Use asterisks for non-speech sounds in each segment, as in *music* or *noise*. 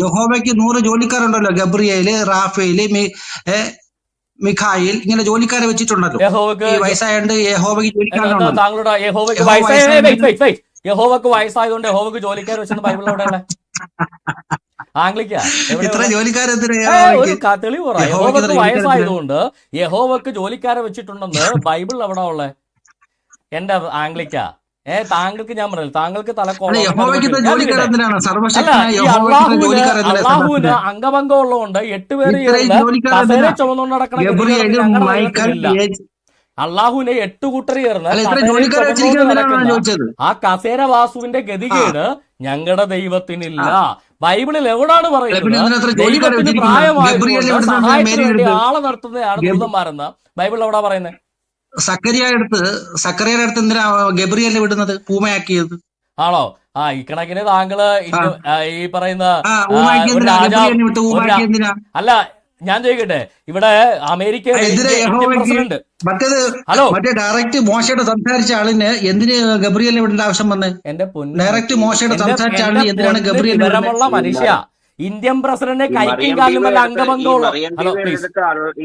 യഹോവയ്ക്ക് നൂറ് ജോലിക്കാരുണ്ടല്ലോ Gabriel Rafale Mikhail ഇങ്ങനെ ജോലിക്കാരെ വെച്ചിട്ടുണ്ടല്ലോ. ഈ വയസ്സായോണ്ട് ജോലിക്കാരുണ്ടല്ലോ യഹോവക്ക് wait. വയസ്സായതുകൊണ്ട് യഹോവക്ക് ജോലിക്കാർ വെച്ചെന്ന് ബൈബിൾ ആംഗ്ലിക്ക ഇത്ര ഒരു തെളിവ് പറ. യഹോവക്ക് ജോലിക്കാരെ വയസ്സായതുകൊണ്ട് യഹോവക്ക് ജോലിക്കാരെ വെച്ചിട്ടുണ്ടെന്ന് ബൈബിൾ എവിടെ ഉള്ളേ? എന്റെ ആംഗ്ലിക്ക ഏ താങ്കൾക്ക് ഞാൻ പറഞ്ഞു താങ്കൾക്ക് തലക്കോളാഹുവിന് അംഗഭംഗം ഉള്ളതുകൊണ്ട് എട്ട് പേര് ചുമന്നുകൊണ്ട് നടക്കണ അള്ളാഹുവിനെ എട്ട് കൂട്ടർ ചേർന്ന് ആ കസേര വാസുവിന്റെ ഗതികേട് ഞങ്ങളുടെ ദൈവത്തിനില്ല. ബൈബിളിൽ എവിടാണ് പറയുന്നത്? ദൈവത്തിന് സഹായത്തിന് വേണ്ടി ആളെ നടത്തുന്നതാണ് ദൂതന്മാരെന്ന് ബൈബിൾ എവിടാ പറയുന്നത്? സക്കറിയ അടുത്ത് സക്കറിയുടെ അടുത്ത് എന്തിനാ ഗബ്രിയല്ലേ വിടുന്നത്? പൂമയാക്കിയത് ആണോ? ആ ഈ കണക്കിന് താങ്കൾ ഈ പറയുന്ന അല്ല ഞാൻ ചോദിക്കട്ടെ. ഇവിടെ പ്രസിഡന്റ് മറ്റേത് ഹലോ? മറ്റേ ഡയറക്റ്റ് മോശയുടെ സംസാരിച്ച ആളിന് എന്തിന് ഗബ്രിയലിനെ വിടേണ്ട ആവശ്യം വന്ന്? എന്റെ ഡയറക്റ്റ് മോശയുടെ സംസാരിച്ച ആളിന് എന്തിനാണ് ഗബ്രിയല്ല ഗബ്രിയലിനെ മനുഷ്യ. ഇന്ത്യൻ പ്രസിഡന്റ് കൈക്കും മറിയം കാലും വല്ല ടീവർ എടുത്ത് ഈ അംഗഭംഗമുള്ള ഹലോ പ്ലീസ്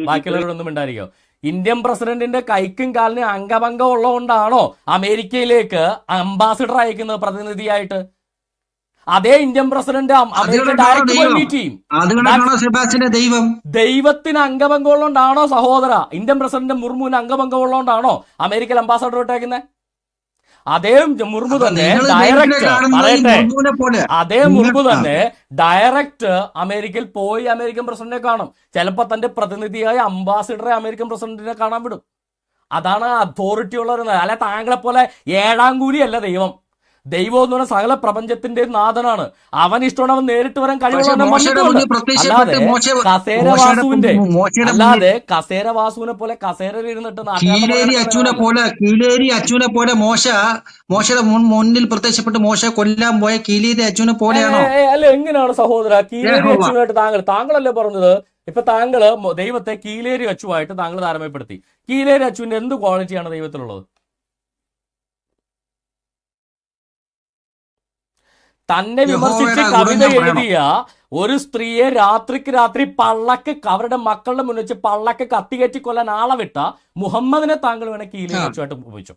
ബാക്കിയുള്ളവരൊന്നും ഉണ്ടായിരിക്കോ ഇന്ത്യൻ പ്രസിഡന്റിന്റെ കൈക്കും കാലിനും അംഗഭംഗം ഉള്ളതുകൊണ്ടാണോ അമേരിക്കയിലേക്ക് അംബാസിഡർ അയക്കുന്നത് പ്രതിനിധിയായിട്ട്? അതേ ഇന്ത്യൻ പ്രസിഡന്റ് അമേരിക്ക ഡയറക്ട് പോയി മീറ്റ് ചെയ്യും. ദൈവം? ദൈവത്തിന് അംഗഭംഗം ഉള്ളതുകൊണ്ടാണോ സഹോദര? ഇന്ത്യൻ പ്രസിഡന്റ് മുർമുവിന് അംഗഭംഗം ഉള്ളതുകൊണ്ടാണോ അമേരിക്കയിൽ അംബാസഡർ ഇട്ടേക്കുന്നത് അതേ മുർമു തന്നെ ഡയറക്റ്റ് പറയട്ടെ. അതേ മുർമു തന്നെ ഡയറക്റ്റ് അമേരിക്കയിൽ പോയി അമേരിക്കൻ പ്രസിഡന്റിനെ കാണും. ചിലപ്പോ തന്റെ പ്രതിനിധിയായ അംബാസിഡറെ അമേരിക്കൻ പ്രസിഡന്റിനെ കാണാൻ വിടും. അതാണ് അതോറിറ്റി ഉള്ളവർ അല്ലെ താങ്കളെ പോലെ ഏഴാം കൂലിയല്ല ദൈവം. ദൈവം എന്ന് പറഞ്ഞ സകല പ്രപഞ്ചത്തിന്റെ നാഥനാണ്. അവൻ ഇഷ്ടമാണ് അവൻ നേരിട്ട് വരാൻ കഴിവുള്ള അല്ലാതെ കസേരവാസുവിന്റെ അല്ലാതെ കസേരവാസുവിനെ പോലെ കസേര ഇരുന്നിട്ട് കീലേരി അച്ഛനെ പോലെ കീലേരി അച്ഛനെ പോലെ മോശ മോശയുടെ മുന്നിൽ പ്രത്യക്ഷപ്പെട്ട് മോശ കൊല്ലാൻ പോയ കീലേരി അച്ഛനെ പോലെയാണോ? അല്ല എങ്ങനെയാണ് സഹോദര? കീലേരി അച്ഛനായിട്ട് താങ്കൾ താങ്കളല്ലേ പറഞ്ഞത്? ഇപ്പൊ താങ്കൾ ദൈവത്തെ കീലേരി അച്ചുവായിട്ട് താങ്കൾ താരമയപ്പെടുത്തി കീലേരി അച്ചുവിന്റെ എന്ത് ക്വാളിറ്റിയാണ് ദൈവത്തിലുള്ളത്? തന്നെ വിമർശിച്ച് കവിത എഴുതിയ ഒരു സ്ത്രീയെ രാത്രിക്ക് രാത്രി പള്ളക്ക് അവരുടെ മക്കളുടെ മുന്നിൽ വെച്ച് പള്ളക്ക് കത്തികയറ്റി കൊല്ലാൻ ആളെ വിട്ട മുഹമ്മദിനെ താങ്കൾ വേണേ. അച്ചുവായിട്ട് ഉപയോഗിച്ചു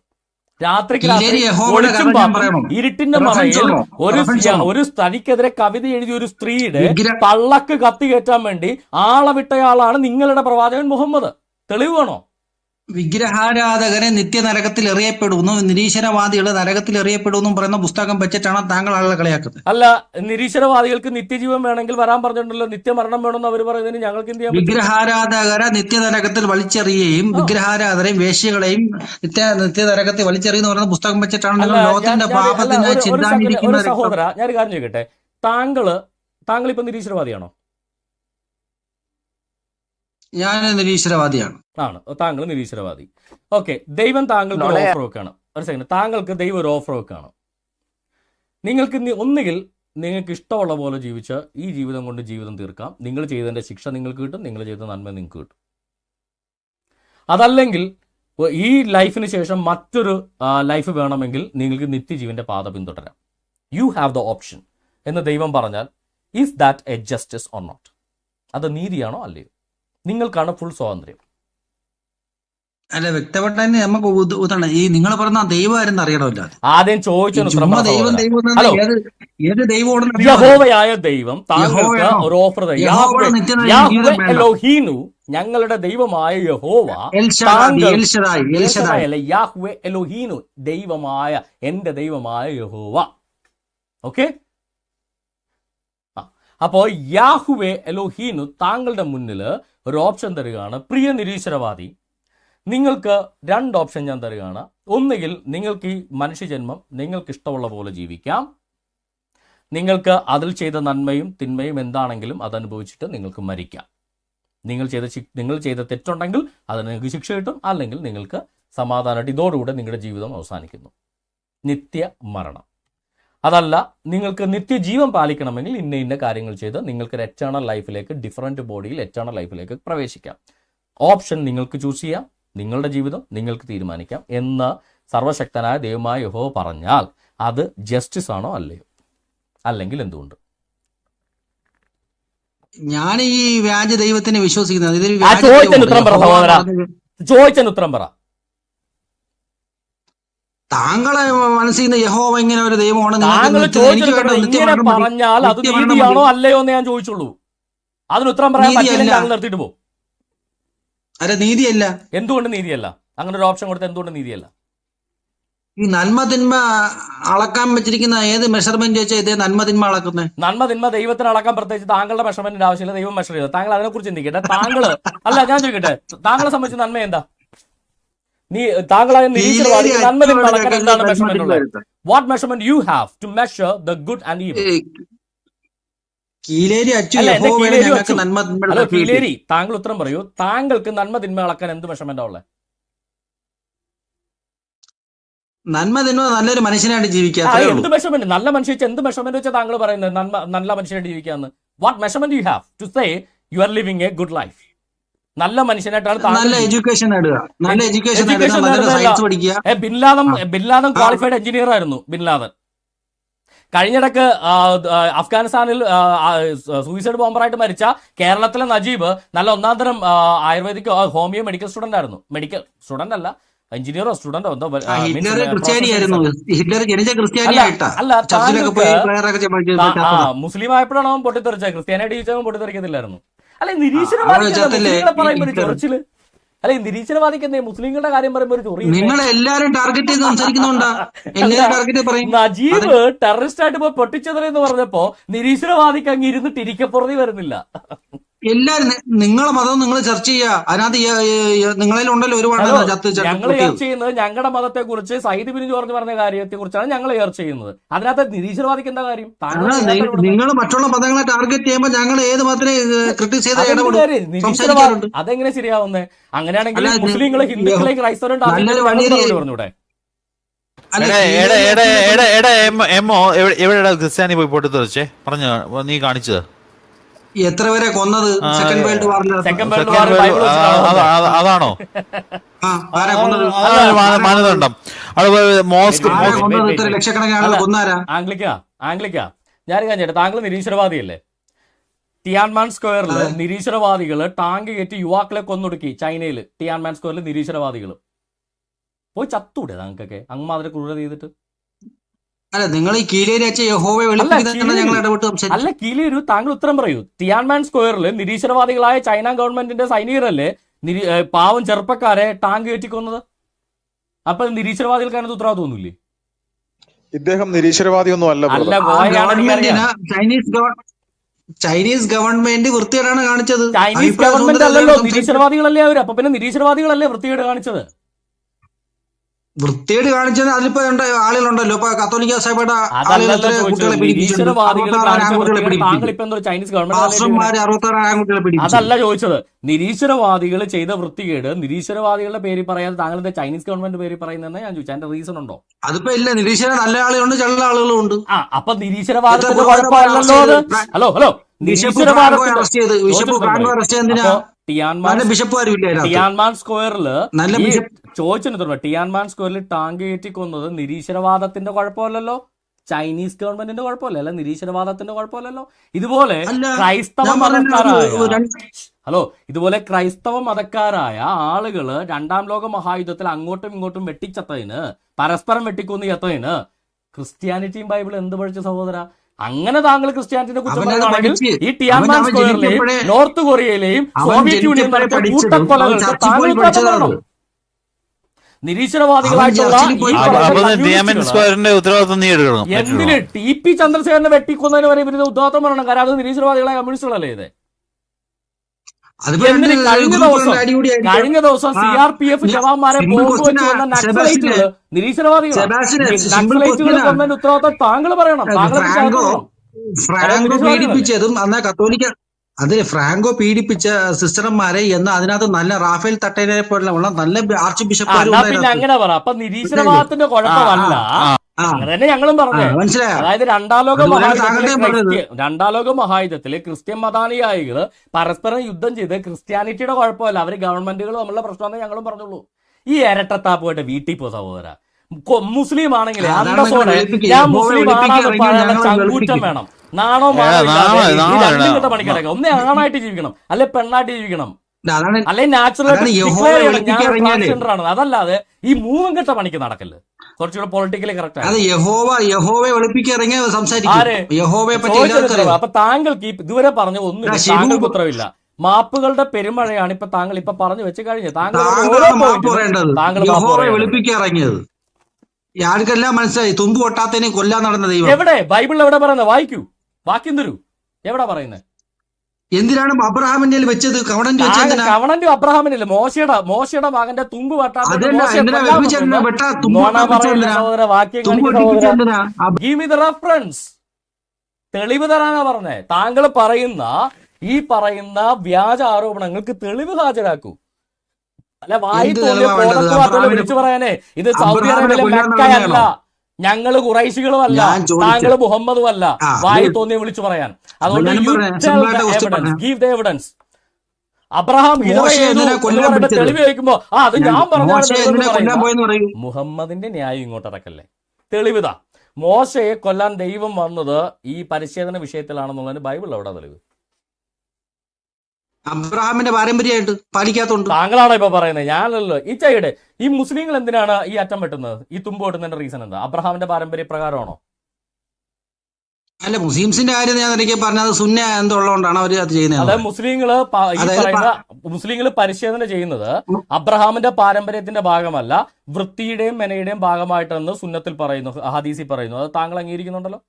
രാത്രിക്ക് രാത്രി ഒളിച്ചും? ഇരുട്ടിന്റെ മറയിൽ ഒരു? ഒരു തനിക്കെതിരെ കവിത എഴുതിയ ഒരു സ്ത്രീയുടെ പള്ളക്ക് കത്തി കയറ്റാൻ വേണ്ടി ആളെ വിട്ടയാളാണ് നിങ്ങളുടെ പ്രവാചകൻ മുഹമ്മദ് തെളിവാണോ വിഗ്രഹാരാധകനെ നിത്യനരകത്തിൽ എറിയപ്പെടുന്നു. നിരീശ്വരവാദികൾ നരകത്തിൽ എറിയപ്പെടുന്നു പറയുന്ന പുസ്തകം വെച്ചിട്ടാണ് താങ്കൾ ആളുകളെ കളിയാക്കുന്നത്. അല്ല നിരീശ്വരവാദികൾക്ക് നിത്യജീവൻ വേണമെങ്കിൽ വരാൻ പറഞ്ഞിട്ടുണ്ടല്ലോ. നിത്യമരണം വേണമെന്ന് അവർ പറയുന്നതിന് ഞങ്ങൾക്ക് എന്ത് ചെയ്യാം വിഗ്രഹാരാധകരെ നിത്യനരകത്തിൽ വലിച്ചെറിയുകയും വിഗ്രഹാരാധകരെയും വേശ്യകളെയും നിത്യ നിത്യനരകത്തിൽ വലിച്ചെറിയുന്ന പറയുന്ന പുസ്തകം വെച്ചിട്ടാണ് ലോകത്തിന്റെ നിങ്ങൾ ഞാൻ- ലോകത്തിന്റെ ഞാൻ- അല്ല, പാപത്തിന് ഒരു- ഒരു second, ഒരു ചിന്താനിരിക്കുന്ന സഹോദര ഞാനൊരു കാര്യം ചോദിക്കട്ടെ? താങ്കൾ താങ്കൾ ഇപ്പൊ നിരീശ്വരവാദിയാണോ? ഞാൻ നിരീശ്വരവാദിയാണ്. ആണ്. താങ്കൾ നിരീശ്വരവാദി. ഓക്കെ ദൈവം താങ്കൾക്ക് ഒരു ഓഫർ വെക്കാണ്. ഒരു സെക്കൻഡ് താങ്കൾക്ക് ദൈവം ഒരു ഓഫർ വെക്കാണ്. നിങ്ങൾക്ക് ഒന്നുകിൽ നിങ്ങൾക്ക് ഇഷ്ടമുള്ള പോലെ ജീവിച്ച ഈ ജീവിതം കൊണ്ട് ജീവിതം തീർക്കാം. നിങ്ങൾ ചെയ്തതിന്റെ ശിക്ഷ നിങ്ങൾക്ക് കിട്ടും. നിങ്ങൾ ചെയ്ത നന്മ നിങ്ങൾക്ക് കിട്ടും. അതല്ലെങ്കിൽ ഈ ലൈഫിന് ശേഷം മറ്റൊരു ലൈഫ് വേണമെങ്കിൽ നിങ്ങൾക്ക് നിത്യജീവന്റെ പാത പിന്തുടരാം. യു ഹാവ് ദ ഓപ്ഷൻ എന്ന് ദൈവം പറഞ്ഞാൽ is that a justice or not അത് നീതിയാണോ അല്ലയോ? നിങ്ങൾക്കാണ് ഫുൾ സ്വാതന്ത്ര്യം. അല്ല വ്യക്തമായിട്ട് തന്നെ നമുക്ക് ഈ നിങ്ങൾ പറഞ്ഞ ദൈവം ആരെന്ന് അറിയണമല്ലോ ആദ്യം ചോദിച്ചു യഹോവയായ ദൈവം താങ്കൾക്ക് ഒരു ഓഫർ ഞങ്ങളുടെ ദൈവമായ യഹോവ അല്ല യാഹ്വേ എലോഹീനു ദൈവമായ എന്റെ ദൈവമായ യഹോവ. ഓക്കെ? അപ്പോ യാഹുവെ എലോഹീനു താങ്കളുടെ മുന്നിൽ ഒരു ഓപ്ഷൻ തരികയാണ്. പ്രിയ നിരീശ്വരവാദി നിങ്ങൾക്ക് രണ്ട് ഓപ്ഷൻ ഞാൻ തരികയാണ്. ഒന്നുകിൽ നിങ്ങൾക്ക് ഈ മനുഷ്യജന്മം നിങ്ങൾക്ക് ഇഷ്ടമുള്ള പോലെ ജീവിക്കാം. നിങ്ങൾക്ക് അതിൽ ചെയ്ത നന്മയും തിന്മയും എന്താണെങ്കിലും അതനുഭവിച്ചിട്ട് നിങ്ങൾക്ക് മരിക്കാം. നിങ്ങൾ ചെയ്ത നിങ്ങൾ ചെയ്ത തെറ്റുണ്ടെങ്കിൽ അതിന് നിങ്ങൾക്ക് ശിക്ഷ കിട്ടും അല്ലെങ്കിൽ നിങ്ങൾക്ക് സമാധാനമായിട്ട് ഇതോടുകൂടെ നിങ്ങളുടെ ജീവിതം അവസാനിക്കുന്നു. നിത്യ മരണം. അതല്ല നിങ്ങൾക്ക് നിത്യജീവൻ പാലിക്കണമെങ്കിൽ ഇന്ന ഇന്ന കാര്യങ്ങൾ ചെയ്ത് നിങ്ങൾക്ക് ഒരു എറ്റേണൽ ലൈഫിലേക്ക് ഡിഫറന്റ് ബോഡിയിൽ എറ്റേണൽ ലൈഫിലേക്ക് പ്രവേശിക്കാം. ഓപ്ഷൻ നിങ്ങൾക്ക് ചൂസ് ചെയ്യാം നിങ്ങളുടെ ജീവിതം നിങ്ങൾക്ക് തീരുമാനിക്കാം എന്ന് സർവശക്തനായ ദൈവമായ യഹോ പറഞ്ഞാൽ അത് ജസ്റ്റിസ് ആണോ അല്ലയോ? അല്ലെങ്കിൽ എന്തുകൊണ്ട്? ഞാൻ ഈ വ്യാജ ദൈവത്തിനെ വിശ്വസിക്കുന്നത് ചോദിച്ചതിന് ഉത്തരം പറ യഹോവ ചോദിച്ചതിന് ഉത്തരം പറ. താങ്കളെ മനസ്സിൽ നിന്ന് യഹോവ ഇങ്ങനെ ഒരു ദൈവമാണ്. പറഞ്ഞാൽ അത് നീതിയാണോ അല്ലയോ എന്ന് ഞാൻ ചോദിച്ചുള്ളൂ. അതിന് ഉത്തരം പറയാൻ പോകും അല്ല നീതിയല്ല. എന്തുകൊണ്ട് നീതിയല്ല? അങ്ങനെ ഒരു ഓപ്ഷൻ കൊടുത്ത് എന്തുകൊണ്ട് നീതിയല്ല? ഈ നന്മ തിന്മ അളക്കാൻ വെച്ചിരിക്കുന്ന ഏത് മെഷർമെന്റ് വെച്ചാൽ ഇതേ നന്മ തിന്മ അളക്കുന്നത് നന്മ തിന്മ ദൈവത്തിന് അളക്കാൻ പ്രത്യേകിച്ച് താങ്കളുടെ മെഷർമെന്റിന്റെ ആവശ്യമില്ല. ദൈവം മെഷർ ചെയ്തു. താങ്കൾ അതിനെക്കുറിച്ച് ചിന്തിക്കട്ടെ. താങ്കൾ അല്ല ഞാൻ ചോദിക്കട്ടെ. താങ്കളെ സംബന്ധിച്ച് നന്മ എന്താ? നീ താങ്കളായ നിരീശ്വരവാദി എന്താണ് മെഷർമെന്റ് ഉള്ളത്. What measurement you have to measure the good and അല്ല, കീലേരി താങ്കൾ ഉത്തരം പറയൂ. താങ്കൾക്ക് നന്മ തിന്മ അളക്കാൻ എന്ത് മെഷർമെന്റാ ഉള്ളത്? നന്മ തിന്മ നല്ലൊരു മനുഷ്യനായിട്ട് ജീവിക്കാൻ എന്ത് മെഷർമെന്റ് നല്ല മനുഷ്യ വെച്ച് എന്ത് മെഷർമെന്റ് വെച്ചാൽ താങ്കൾ പറയുന്നത്? നന്മ നല്ല മനുഷ്യനായിട്ട് ജീവിക്കാന്ന്. What measurement you have to say you are living a good life നല്ല മനുഷ്യനായിട്ടാണ് നല്ല എഡ്യൂക്കേഷൻ നല്ല എഡ്യൂക്കേഷൻ നേടുക. Education നല്ല സയൻസ് പഠിക്കുക. ഏ, bin Laden bin qualified engineer ആയിരുന്നു ബിൻലാദൻ കഴിഞ്ഞിടക്ക് അഫ്ഗാനിസ്ഥാനിൽ സൂയിസൈഡ് ബോംബറായിട്ട് മരിച്ച കേരളത്തിലെ നജീബ് നല്ല ഒന്നാം തരം ആയുർവേദിക് ഹോമിയോ മെഡിക്കൽ സ്റ്റുഡന്റ് ആയിരുന്നു. മെഡിക്കൽ സ്റ്റുഡന്റ് അല്ല എഞ്ചിനീയറോ സ്റ്റുഡന്റോ എന്തോ അല്ല. മുസ്ലിം ആയപ്പോഴാണ് അവൻ പൊട്ടിത്തെറിച്ചത്. ക്രിസ്ത്യാനി ജീവിച്ചവൻ പൊട്ടിത്തെറിക്കത്തില്ലായിരുന്നു. അല്ലെ. ചൊറിച്ചിൽ? അല്ലെ നിരീശ്വരവാദിക്ക് എന്താ മുസ്ലിങ്ങളുടെ കാര്യം പറയുമ്പോൾ ഒരു ചൊറി നിങ്ങൾ എല്ലാരും ടാർഗറ്റ് ചെയ്ത് സംസാരിക്കുന്നുണ്ടാ? നജീബ് ടെററിസ്റ്റ് ആയിട്ട് പോയി പൊട്ടിച്ചെതറെന്ന് പറഞ്ഞപ്പോ നിരീശ്വരവാദിക്ക് അങ്ങ് ഇരുന്നിട്ട് ഇരിക്കപ്പുറത്തി വരുന്നില്ല. എല്ലാരും നിങ്ങളെ മതം നിങ്ങൾ ചർച്ച ചെയ്യുക അതിനകത്ത് നിങ്ങളിൽ ഉണ്ടല്ലോ ഒരുപാട് ഞങ്ങൾ ചർച്ച ചെയ്യുന്നത് ഞങ്ങളുടെ മതത്തെ കുറിച്ച് സൈദ് ബിൻ ജോർജ് പറഞ്ഞ കാര്യത്തെ കുറിച്ചാണ് ഞങ്ങൾ ചർച്ച ചെയ്യുന്നത്. അതിനകത്ത് നിരീശ്വരവാദിക്ക് എന്താ കാര്യം? നിങ്ങൾ മറ്റുള്ള മതങ്ങളെ ടാർഗറ്റ് ചെയ്യുമ്പോൾ ഞങ്ങൾ ഏത് മതത്തിനെ ക്രിട്ടിസൈസ് ചെയ്ത് അതെങ്ങനെ ശരിയാവുന്നേ? അങ്ങനെയാണെങ്കിൽ മുസ്ലിങ്ങൾ മുസ്ലിങ്ങളെ ഹിന്ദുക്കളെ ക്രൈസ്തവരും പറഞ്ഞൂടെ. അല്ല, എടാ എടാ എടാ എടാ എടാ എം- എമ്മോ എവിടെ- ക്രിസ്ത്യാനി പോയി പോട്ട് പൊട്ടിത്തെറിച്ചേ? പറഞ്ഞു നീ കാണിച്ചത്. എത്ര പേരെ കൊന്നത്? സെക്കൻഡ് വേൾഡ് വാറിൽ അതാണോ? മാനദണ്ഡം. മോസ്ക് ആംഗ്ലിക്ക ആംഗ്ലിക്ക. ഞാൻ കാണിച്ചേട്ടെ താങ്കൾ നിരീശ്വരവാദിയല്ലേ? ടിയാൻമാൻ സ്ക്വയറിൽ നിരീശ്വരവാദികൾ ടാങ്ക് കയറ്റി യുവാക്കളെ കൊന്നൊടുക്കി ചൈനയിൽ ടിയാൻമാൻ സ്ക്വയറിൽ നിരീശ്വരവാദികൾ പോയി ചത്തൂടെ താങ്കൾക്കൊക്കെ? അങ്ങ് മാതിരി ക്രൂരത ചെയ്തിട്ട്. അല്ല നിങ്ങൾ ഈ കീലേരി യഹോവയെ ഞങ്ങൾ ഇടപെട്ട് അല്ല കീലേരു താങ്കൾ ഉത്തരം പറയൂ. തിയാൻമാൻ സ്ക്വയറിൽ നിരീശ്വരവാദികളായ ചൈന ഗവൺമെന്റിന്റെ സൈനികരല്ലേ നിരീ- പാവം ചെറുപ്പക്കാരെ ടാങ്ക് കയറ്റിക്കൊന്നത്? അപ്പൊ നിരീശ്വരവാദികൾക്ക് അതിനകത്ത് ഉത്തരവാദിത്വമൊന്നുമില്ലേ? ഇദ്ദേഹം നിരീശ്വരവാദിയൊന്നും അല്ല അല്ല ഗവൺമെന്റിന് ചൈനീസ് ചൈനീസ് ഗവൺമെന്റ് വൃത്തികേടാണ് കാണിച്ചത്. ചൈനീസ് ഗവൺമെന്റ് അല്ലല്ലോ നിരീശ്വരവാദികളല്ലേ അവർ? അപ്പൊ പിന്നെ നിരീശ്വരവാദികളല്ലേ വൃത്തികേട് കാണിച്ചത്? വൃത്തികേട് കാണിച്ചത് അതിലിപ്പോ ആളുകളുണ്ടല്ലോ. ഇപ്പൊ കത്തോലിക്ക സഭയുടെ അതല്ല ചോദിച്ചത് നിരീശ്വരവാദികൾ ചെയ്ത വൃത്തികേട് നിരീശ്വരവാദികളുടെ പേര് പറയാതെ താങ്കളുടെ ചൈനീസ് ഗവൺമെന്റ് പേര് പറയുന്നതെന്ന് ഞാൻ ചോദിച്ചു. അതിന്റെ റീസൺ ഉണ്ടോ? അതിപ്പോ ഇല്ല. നിരീശ്വര നല്ല ആളുകളുണ്ട് ചെള്ള ആളുകളും ഉണ്ട്. ആ അപ്പൊ നിരീശ്വരവാദത്തിന്റെ കുഴപ്പമില്ലല്ലോ ഹലോ ഹലോ. നിരീശ്വരവാദത്തിന്റെ അറസ്റ്റ് ചെയ്ത്. ബിഷപ്പ് അറസ്റ്റ് എന്തിനാ? ടിയാൻമാൻ ടിയാൻമാൻ സ്ക്വയറിൽ ചോദിച്ചിട്ട് തുടങ്ങി ടിയാൻമാൻ സ്ക്വയറിൽ ടാങ്ക് കയറ്റിക്കൊന്നത് നിരീശ്വരവാദത്തിന്റെ കുഴപ്പമല്ലല്ലോ? ചൈനീസ് ഗവൺമെന്റിന്റെ കുഴപ്പമല്ല? അല്ല നിരീശ്വരവാദത്തിന്റെ കുഴപ്പമല്ലല്ലോ? ഇതുപോലെ ക്രൈസ്തവ മതക്കാരായ ഹലോ ഇതുപോലെ ക്രൈസ്തവ മതക്കാരായ ആളുകൾ രണ്ടാം ലോക മഹായുദ്ധത്തിൽ അങ്ങോട്ടും ഇങ്ങോട്ടും വെട്ടിച്ചത്തതിന് പരസ്പരം വെട്ടിക്കൊന്നു ചത്തതിന് ക്രിസ്ത്യാനിറ്റിയും ബൈബിൾ എന്ത് പഠിച്ച സഹോദര? അങ്ങനെ താങ്കൾ ക്രിസ്ത്യാനിറ്റിനെ കുറിച്ച് പറയുകയാണെങ്കിൽ ഈ ടിയാൻമാൻ സ്ക്വയറിലെയും നോർത്ത് കൊറിയയിലെയും സോവിയറ്റ് യൂണിയൻ നടത്തിയ കൂട്ടക്കൊലകൾക്ക് താങ്കൾ. പറയണം. നിരീശ്വരവാദികളായിട്ടുള്ള ഉത്തരവാദിത്വം നീ എടുക്കണം. എന്തിന് ടി പി ചന്ദ്രശേഖരനെ വെട്ടിക്കൊന്നതിന് വരെ ഇവരുടെ ഉദ്യോഗം പറയണം. കാരണം അത് നിരീശ്വരവാദികളായ കമ്മ്യൂണിസ്റ്റുകളല്ലേ ഇത്? കഴിഞ്ഞ ദിവസം. കഴിഞ്ഞ സി ആർ പി എഫ് ജവാന്മാരെ ബോംബ് വെച്ച് നക്സലൈറ്റുകൾ. ഉത്തരവാദിത്തം താങ്കൾ പറയണം. താങ്കൾ ഫ്രാങ്കോ പീഡിപ്പിച്ചതും അന്ന് കത്തോലിക്ക അതിന് ഫ്രാങ്കോ പീഡിപ്പിച്ച സിസ്റ്റർമാരെ എന്ന അതിനകത്ത് നല്ല റാഫേൽ തട്ടേനെ പോലുള്ള നല്ല ആർച്ച് ബിഷപ്പ് അങ്ങനെ പറ. അപ്പൊ നിരീശ്വരവാദത്തിന്റെ കുഴപ്പമല്ല. ആ, അങ്ങനെ തന്നെ ഞങ്ങളും പറഞ്ഞു. മനസ്സിലായോ? അതായത് രണ്ടാം ലോക മഹായുദ്ധത്തിലെ രണ്ടാം ലോക മഹായുദ്ധത്തിൽ ക്രിസ്ത്യൻ മതാനുയായികൾ പരസ്പരം യുദ്ധം ചെയ്ത് ക്രിസ്ത്യാനിറ്റിയുടെ കുഴപ്പമല്ല. അവർ ഗവൺമെന്റുകൾ തമ്മിലുള്ള പ്രശ്നമെന്ന് ഞങ്ങളും പറഞ്ഞുള്ളൂ. ഈ ഇരട്ടത്താപ്പുമായിട്ട് വീട്ടിൽ പോ സഹോദര മുസ്ലിം ആണെങ്കിൽ അന്തസ്സോടെ ഞാൻ മുസ്ലിം ആണെന്ന് പറയാനുള്ള ചങ്കൂറ്റം വേണം. നാണോ ഏ, ഒന്ന്. ഒന്നേ ആണായിട്ട് ജീവിക്കണം അല്ലെ പെണ്ണായിട്ട് ജീവിക്കണം. അല്ലെ നാച്ചുറൽ അതല്ലാതെ ഈ മൂന്നും കെട്ട പണിക്ക് നടക്കൽ കുറച്ചുകൂടെ പൊളിറ്റിക്കലി കറക്റ്റ് ആണ് യഹോവ യഹോവയെ? സംസാരിക്കും. പറ്റി. അറിയാം. അപ്പൊ താങ്കൾക്ക് ഇതുവരെ പറഞ്ഞ ഒന്നും താങ്കൾക്ക് ഉത്തരവില്ല. മാപ്പുകളുടെ പെരുമഴയാണ് ഇപ്പൊ താങ്കൾ ഇപ്പൊ പറഞ്ഞു വെച്ച് കഴിഞ്ഞു താങ്കൾ ആർക്കെല്ലാം മനസ്സിലായി. തുമ്പ് കൊട്ടാത്തതിനെ കൊല്ലാൻ നടന്ന ദൈവം. എവിടെ? ബൈബിളിൽ എവിടെ പറയുന്നത്? വായിക്കൂ. വാക്യം തരൂ. എവിടെ പറയുന്നത്? എന്തിനാണ് അബ്രഹാമിന്റെ വെച്ചത്? കവണന്റ് വെച്ചത് കവണന്റ് അബ്രഹാമിനല്ലേ മോശയുടെ മോശയുടെ മകന്റെ തുമ്പ് റഫറൻസ് തെളിവ് തരാനാ പറഞ്ഞേ. താങ്കൾ പറയുന്ന ഈ പറയുന്ന വ്യാജ ആരോപണങ്ങൾക്ക് തെളിവ് ഹാജരാക്കൂ. അല്ല വായി വിളിച്ചു പറയാനേ. ഇത് സൗദി അറേബ്യയിലെ മെക്കയല്ല. ഞങ്ങൾ കുറൈശികളും അല്ല. താങ്കൾ മുഹമ്മദും അല്ല വായി തോന്നിയ വിളിച്ചു പറയാൻ. അതുകൊണ്ട്. അബ്രഹാം തെളിവ് ചോദിക്കുമ്പോ ആ അത് ഞാൻ പറഞ്ഞു മുഹമ്മദിന്റെ ന്യായം ഇങ്ങോട്ട് ഇറക്കല്ലേ? തെളിവിതാ. മോശയെ കൊല്ലാൻ ദൈവം വന്നത് ഈ പരിശോധന വിഷയത്തിലാണെന്നുള്ളതിന് ബൈബിൾ എവിടെ തെളിവ്? അബ്രഹാമിന്റെ പാരമ്പര്യമായിട്ട് പാലിക്കാത്തോണ്ട്. താങ്കളാണോ ഇപ്പൊ പറയുന്നത്? ഞാനല്ലോ ഈ ചൈടെ ഈ മുസ്ലിങ്ങൾ എന്തിനാണ് ഈ അറ്റം വെട്ടുന്നത്? ഈ തുമ്പ് വെട്ടുന്നതിന്റെ റീസൺ എന്താ? അബ്രഹാമിന്റെ പാരമ്പര്യ പ്രകാരമാണോ? അല്ല മുസ്ലിംസിന്റെ കാര്യം ഞാൻ എനിക്ക് പറഞ്ഞത് സുന്ന എന്തുള്ളതുകൊണ്ടാണ് അവർ അത് ചെയ്യുന്നത് അതായത് മുസ്ലിങ്ങൾ മുസ്ലിങ്ങൾ പരിശോധന ചെയ്യുന്നത് അബ്രഹാമിന്റെ പാരമ്പര്യത്തിന്റെ ഭാഗമല്ല വൃത്തിയുടെയും മെനയുടെയും ഭാഗമായിട്ടെന്ന് സുന്നത്തിൽ പറയുന്നു ഹദീസിൽ പറയുന്നു. അത് താങ്കൾ അംഗീകരിക്കുന്നുണ്ടല്ലോ?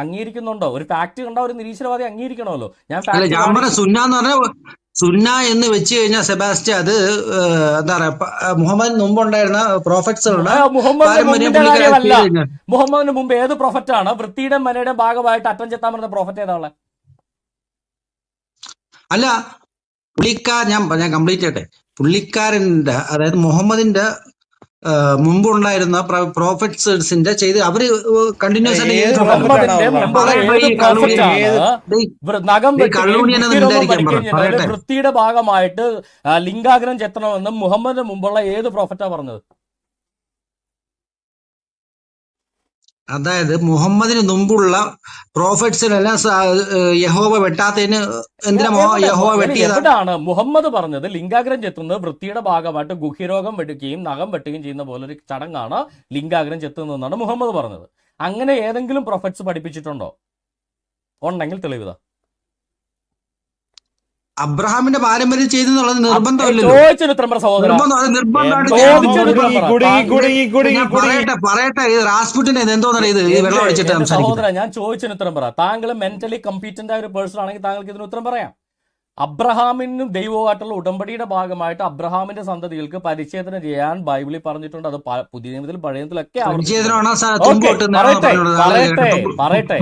അംഗീകരിക്കുന്നുണ്ടോ? ഒരു ഫാക്ട് കണ്ട ഒരു നിരീശ്വരവാദി അംഗീകരിക്കണമല്ലോ. ഞാൻ ഞാൻ പറഞ്ഞ. സുന്ന എന്ന് പറഞ്ഞ സുന്ന എന്ന് വെച്ച് കഴിഞ്ഞാൽ സെബാസ്റ്റ്യ അത് എന്താ പറയാ മുഹമ്മദ് മുഹമ്മദിന് മുമ്പുണ്ടായിരുന്ന പ്രോഫറ്റ്സുകളുടെ. മുഹമ്മദിന് മുമ്പ് ഏത് പ്രൊഫറ്റ് ആണ് വൃത്തിയുടെ മനയുടെ ഭാഗമായിട്ട് അറ്റം ചെത്താൻ പറഞ്ഞ പ്രോഫറ്റ് ഏതാ ഉള്ളത് അല്ല പുള്ളിക്കാർ ഞാൻ ഞാൻ കംപ്ലീറ്റ് ആട്ടെ പുള്ളിക്കാരന്റെ അതായത് മുഹമ്മദിന്റെ മുമ്പുണ്ടായിരുന്ന പ്രോഫിറ്റ്സിന്റെ ചെയ്ത് അവർ കണ്ടിന്യൂസ്. വൃത്തിയുടെ ഭാഗമായിട്ട് ലിംഗാഗ്രഹം ചെത്തണമെന്ന് മുഹമ്മദിന് മുമ്പുള്ള ഏത് പ്രോഫിറ്റാ പറഞ്ഞത്? അതായത് മുഹമ്മദിന് മുമ്പുള്ള പ്രോഫറ്റ്സിനെല്ലാം യഹോവ വെട്ടാത്തതിന് എന്തിനാ യഹോവ വെട്ടിയതാണ് മുഹമ്മദ് പറഞ്ഞത് ലിംഗാഗ്രം ചെത്തുന്നത് വൃത്തിയുടെ ഭാഗമായിട്ട് ഗുഹിരോഗം വെട്ടുകയും നഖം വെട്ടുകയും ചെയ്യുന്ന പോലെ ഒരു ചടങ്ങാണ് ലിംഗാഗ്രം ചെത്തുന്നതെന്നാണ് മുഹമ്മദ് പറഞ്ഞത്. അങ്ങനെ ഏതെങ്കിലും പ്രൊഫറ്റ്സ് പഠിപ്പിച്ചിട്ടുണ്ടോ? ഉണ്ടെങ്കിൽ തെളിവിത അബ്രഹാമിന്റെ പാരമ്പര്യം ചെയ്തെന്നുള്ളത് നിർബന്ധമില്ലല്ലോ ചോദിച്ചൊരു ഉത്തരം പറ സഹോദര നിർബന്ധം അത് നിർബന്ധമായിട്ട് എന്തോ ചെയ്യണം. ചോദിച്ചൊരു ഉത്തരം പറ. കുടുങ്ങി കുടുങ്ങി പാരമ്പര്യം ചെയ്തെന്നുള്ളത് നിർബന്ധമല്ലേ പറയട്ടെ ഇത് റാസ്പുട്ടിനെ ഇത് എന്തോന്നറിയ? ഇത് വെള്ളം അടിച്ചിട്ട് സഹോദര ഞാൻ ചോദിച്ചതിന് ഉത്തരം പറ താങ്കൾ മെന്റലി കമ്പീറ്റന്റ് ആയ ഒരു പേഴ്സൺ ആണെങ്കിൽ താങ്കൾക്ക് ഇതിന് ഉത്തരം പറയാം. അബ്രഹാമിനും ദൈവവുമായിട്ടുള്ള ഉടമ്പടിയുടെ ഭാഗമായിട്ട് അബ്രഹാമിന്റെ സന്തതികൾക്ക് പരിച്ഛേദന ചെയ്യാൻ ബൈബിളിൽ പറഞ്ഞിട്ടുണ്ട്. അത് പുതിയ നിയമത്തിൽ പഴയ നിയമത്തിലൊക്കെ പറയട്ടെ, പറയട്ടെ, പറയട്ടെ.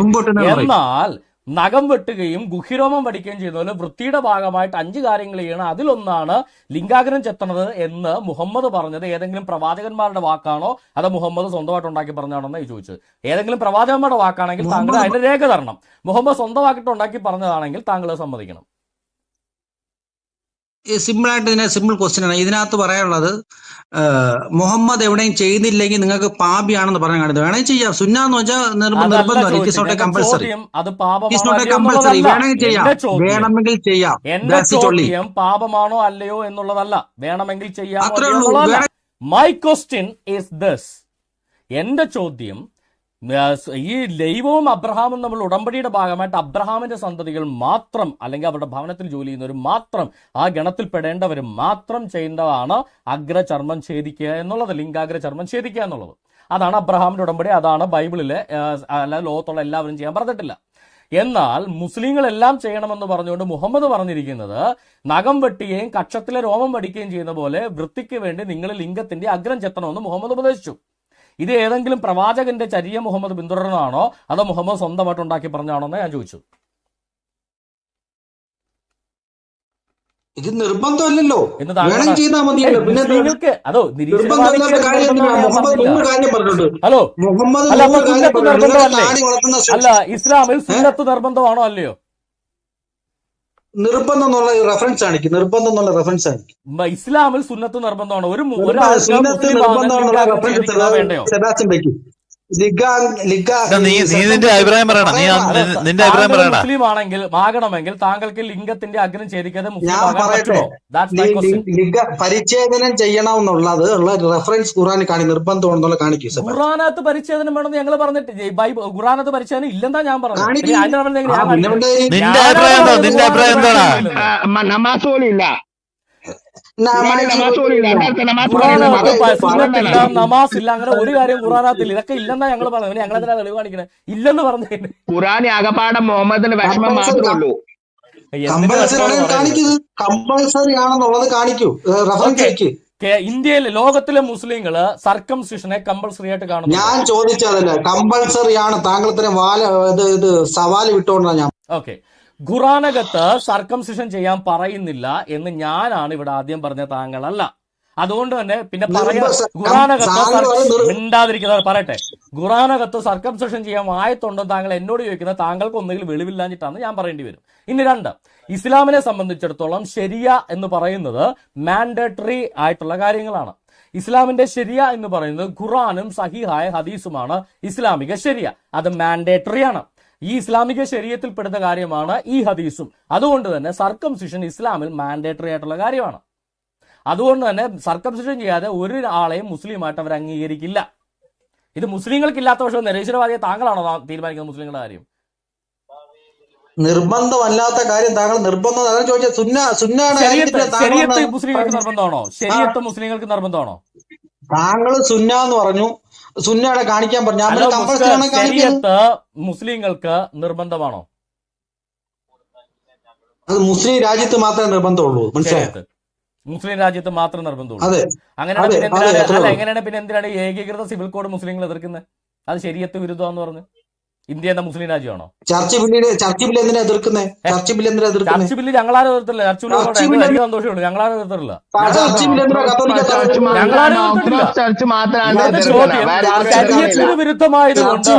എന്നാൽ നഖം വെട്ടുകയും ഗുഹിരോമം പഠിക്കുകയും ചെയ്യുന്ന പോലെ വൃത്തിയുടെ ഭാഗമായിട്ട് അഞ്ച് കാര്യങ്ങൾ ചെയ്യണം. അതിലൊന്നാണ് ലിംഗാഗ്രഹം ചെത്തണത് എന്ന് മുഹമ്മദ് പറഞ്ഞത്. ഏതെങ്കിലും പ്രവാചകന്മാരുടെ വാക്കാണോ അതോ മുഹമ്മദ് സ്വന്തമായിട്ട് ഉണ്ടാക്കി പറഞ്ഞാണോ എന്ന് ചോദിച്ചത്. ഏതെങ്കിലും പ്രവാചകന്മാരുടെ വാക്കാണെങ്കിൽ താങ്കൾ അതിന്റെ രേഖ തരണം. മുഹമ്മദ് സ്വന്തമാക്കിയിട്ട് ഉണ്ടാക്കി പറഞ്ഞതാണെങ്കിൽ താങ്കൾ സമ്മതിക്കണം. ആയിട്ട് ഇതിനെ സിമ്പിൾ ക്വസ്റ്റ്യൻ ആണ്. ഇതിനകത്ത് പറയാനുള്ളത് മുഹമ്മദ് എവിടെയും ചെയ്യുന്നില്ലെങ്കിൽ നിങ്ങൾക്ക് പാപിയാണെന്ന് പറയാൻ കാണിയത് വേണമെങ്കിൽ ചെയ്യാം. സുന്ന എന്ന് വെച്ചാൽ നിർബന്ധം നിർബന്ധമല്ല ഇറ്റ് ചോദിച്ചത്. നോട്ട് എന്റെ കമ്പൽസറി ഇറ്റ് നോട്ട് വേണമെങ്കിൽ ചെയ്യാം. വേണമെങ്കിൽ ചെയ്യാം. ചോദ്യം പാപമാണോ അല്ലയോ എന്നുള്ളതല്ല. വേണമെങ്കിൽ ചെയ്യാം അത്രേ ഉള്ളൂ. മൈ ക്വസ്റ്റ്യൻ ഈസ് ദസ് എന്റെ ചോദ്യം ഈ ദൈവവും അബ്രഹാമും നമ്മൾ ഉടമ്പടിയുടെ ഭാഗമായിട്ട് അബ്രഹാമിന്റെ സന്തതികൾ മാത്രം അല്ലെങ്കിൽ അവരുടെ ഭവനത്തിൽ ജോലി ചെയ്യുന്നവർ മാത്രം ആ ഗണത്തിൽ ഗണത്തിൽപ്പെടേണ്ടവർ മാത്രം ചെയ്യേണ്ടതാണ് അഗ്രചർമ്മം ഛേദിക്കുക എന്നുള്ളത് ലിംഗാഗ്ര ചർമ്മം ഛേദിക്കുക എന്നുള്ളത്. അതാണ് അബ്രഹാമിന്റെ ഉടമ്പടി അതാണ് ബൈബിളിലെ അല്ല ലോകത്തുള്ള എല്ലാവരും ചെയ്യാൻ പറഞ്ഞിട്ടില്ല. എന്നാൽ മുസ്ലിങ്ങളെല്ലാം ചെയ്യണമെന്ന് പറഞ്ഞുകൊണ്ട് മുഹമ്മദ് പറഞ്ഞിരിക്കുന്നത് നഖം വെട്ടുകയും കക്ഷത്തിലെ രോമം വടിക്കുകയും ചെയ്യുന്ന പോലെ വൃത്തിക്ക് വേണ്ടി നിങ്ങൾ ലിംഗത്തിന്റെ അഗ്രം ചെത്തണമെന്ന് മുഹമ്മദ് ഉപദേശിച്ചു. ഇത് ഏതെങ്കിലും പ്രവാചകന്റെ ചരിയ മുഹമ്മദ് പിന്തുടർന്നതാണോ? അതോ മുഹമ്മദ് സ്വന്തമായിട്ട് ഉണ്ടാക്കി പറഞ്ഞാണോ എന്ന് ഞാൻ ചോദിച്ചു. ഇത് നിർബന്ധമല്ലല്ലോ. മുസ്ലിങ്ങൾക്ക് അതോ ഹലോ. അല്ല ഇസ്ലാമിൽ സുന്നത്ത് നിർബന്ധമാണോ അല്ലയോ? നിർബന്ധം എന്നുള്ള റെഫറൻസ് ആണ് നിർബന്ധം എന്നുള്ള റെഫറൻസ് ആണ് ഇസ്ലാമിൽ സുന്നത്ത് നിർബന്ധമാണ്. ഒരു വേണ്ടയോ? നിന്റെ അഭിപ്രായം പറയണം നീ നിന്റെ അഭിപ്രായം താങ്കൾ മുസ്ലിം ആണെങ്കിൽ ആകണമെങ്കിൽ താങ്കൾക്ക് ലിംഗത്തിന്റെ അഗ്രം ഛേദിക്കാതെ പരിച്ഛേദനം ചെയ്യണമെന്നുള്ളത് ഉള്ള റെഫറൻസ് ഖുറാൻ കാണി നിർബന്ധമാണെന്നുള്ള കാണിക്കും. ഖുറാനകത്ത് പരിച്ഛേദനം വേണമെന്ന് ഞങ്ങൾ പറഞ്ഞിട്ട് ഖുറാനത്ത് ബൈബിൾ ഖുറാനകത്ത് പരിച്ഛേദനം ഇല്ലെന്നാ ഞാൻ പറഞ്ഞത്. നിന്റെ അഭിപ്രായം എന്താ? നിന്റെ അഭിപ്രായം എന്താടാ? ഖുറാനകത്ത് നമാസ് ഇല്ല? അങ്ങനെ ഒരു കാര്യം ഖുറാനാത്തില്ല ഇതൊക്കെ ഇല്ലെന്നാ ഞങ്ങൾ പറഞ്ഞത്. ഞങ്ങൾ എന്തിനാ തെളിവ് കാണിക്കണേ. ഇല്ലെന്ന് പറഞ്ഞു ഖുറാൻ ആകപ്പാടെ മുഹമ്മദിന്റെ വിഷമം മാത്രമേ ഉള്ളൂ. കമ്പൽസറി കാണിക്കൂ കമ്പൽസറി ആണെന്നുള്ളത് കാണിക്കൂ. റെഫറൻസ്. വെക്ക് ലോകത്തിലെ മുസ്ലിങ്ങൾ സർക്കംസിഷനെ കമ്പൾസറി ആയിട്ട് കാണുന്നു ഞാൻ ചോദിച്ചതല്ല കമ്പൾസറി ആണ്. താങ്കൾ ഇത്രയും വാല ഇത് ഇത് സവാൽ വിട്ടോണ്ടാ ഞാൻ ഓക്കെ. ഖുറാനകത്ത് സർക്കംസിഷൻ ചെയ്യാൻ പറയുന്നില്ല എന്ന് ഞാനാണ് ഇവിടെ ആദ്യം പറഞ്ഞ താങ്കളല്ല. അതുകൊണ്ട് തന്നെ പിന്നെ പറയാ ഖുറാനകത്ത് മിണ്ടാതിരിക്കുന്നത് പറയട്ടെ. ഖുറാനകത്ത് സർക്കംസിഷൻ ചെയ്യാൻ വായത്തുണ്ടോ താങ്കൾ എന്നോട് ചോദിക്കുന്നത് താങ്കൾക്ക് ഒന്നുകിൽ വെളിവില്ലാഞ്ഞിട്ടാണ് ഞാൻ പറയേണ്ടി വരും. ഇനി രണ്ട് ഇസ്ലാമിനെ സംബന്ധിച്ചിടത്തോളം ശരിയ എന്ന് പറയുന്നത് മാൻഡേറ്ററി ആയിട്ടുള്ള കാര്യങ്ങളാണ്. ഇസ്ലാമിന്റെ ശരിയ എന്ന് പറയുന്നത് ഖുറാനും സഹിഹായ ഹദീസുമാണ് ഇസ്ലാമിക ശരിയ. അത് മാൻഡേറ്ററി ആണ്. ഈ ഇസ്ലാമിക ശരീരത്തിൽ പെടുന്ന കാര്യമാണ് ഈ ഹദീസും. അതുകൊണ്ട് തന്നെ സർക്കംസിഷൻ ഇസ്ലാമിൽ മാൻഡേറ്ററി ആയിട്ടുള്ള കാര്യമാണ്. അതുകൊണ്ട് തന്നെ സർക്കംസിഷൻ ചെയ്യാതെ ഒരു ആളെയും മുസ്ലിമായിട്ട് അവർ അംഗീകരിക്കില്ല. ഇത് മുസ്ലിങ്ങൾക്കില്ലാത്ത പക്ഷേ നിരീശ്വരവാദിയെ താങ്കളാണോ തീരുമാനിക്കുന്നത് മുസ്ലിങ്ങളുടെ കാര്യം? നിർബന്ധമല്ലാത്ത കാര്യം താങ്കൾ നിർബന്ധം സുന്ന സുന്നാണ് മുസ്ലിങ്ങൾക്ക് നിർബന്ധമാണോ? ശരിയത്ത് മുസ്ലിങ്ങൾക്ക് നിർബന്ധമാണോ? താങ്കൾ സുന്ന എന്ന് പറഞ്ഞു. സുന്നയുടെ കാണിക്കാൻ പറഞ്ഞു. ശരീരത്ത് മുസ്ലിങ്ങൾക്ക് നിർബന്ധമാണോ? അത് മുസ്ലിം രാജ്യത്ത് മാത്രമേ നിർബന്ധമുള്ളൂ. മനസ്സിലായോ? മുസ്ലിം രാജ്യത്ത് മാത്രം നിർബന്ധമുള്ളൂ. അങ്ങനെയാണ് പിന്നെ എന്തിനാണ് അത്രേ അല്ല എങ്ങനെയാണ് പിന്നെ എന്തിനാണ് ഏകീകൃത സിവിൽ കോഡ് മുസ്ലിങ്ങൾ എതിർക്കുന്നത്? അത് ശരിയത്ത് വിരുദ്ധമാന്ന് പറഞ്ഞു. ഇന്ത്യ എന്ന മുസ്ലിം രാജ്യമാണോ? ചർച്ച് ബില്ലിന് ചർച്ച് ബില്ല് എന്തിനാ എതിർക്കുന്നേ? ചർച്ച് ബില്ല് എന്തിനാ എതിർക്കുന്നേ? ചർച്ച് ബില്ല് ഞങ്ങളാരും എതിർത്തില്ല. ചർച്ച് ബില്ല് സന്തോഷമുള്ളൂ ഞങ്ങളാരും എതിർത്തില്ല. ചർച്ച് ബില്ല് എന്തിനാ കത്തോലിക്ക ചർച്ച് ഞങ്ങളാരും ശരീരത്തിന്. വിരുദ്ധമായതുകൊണ്ട്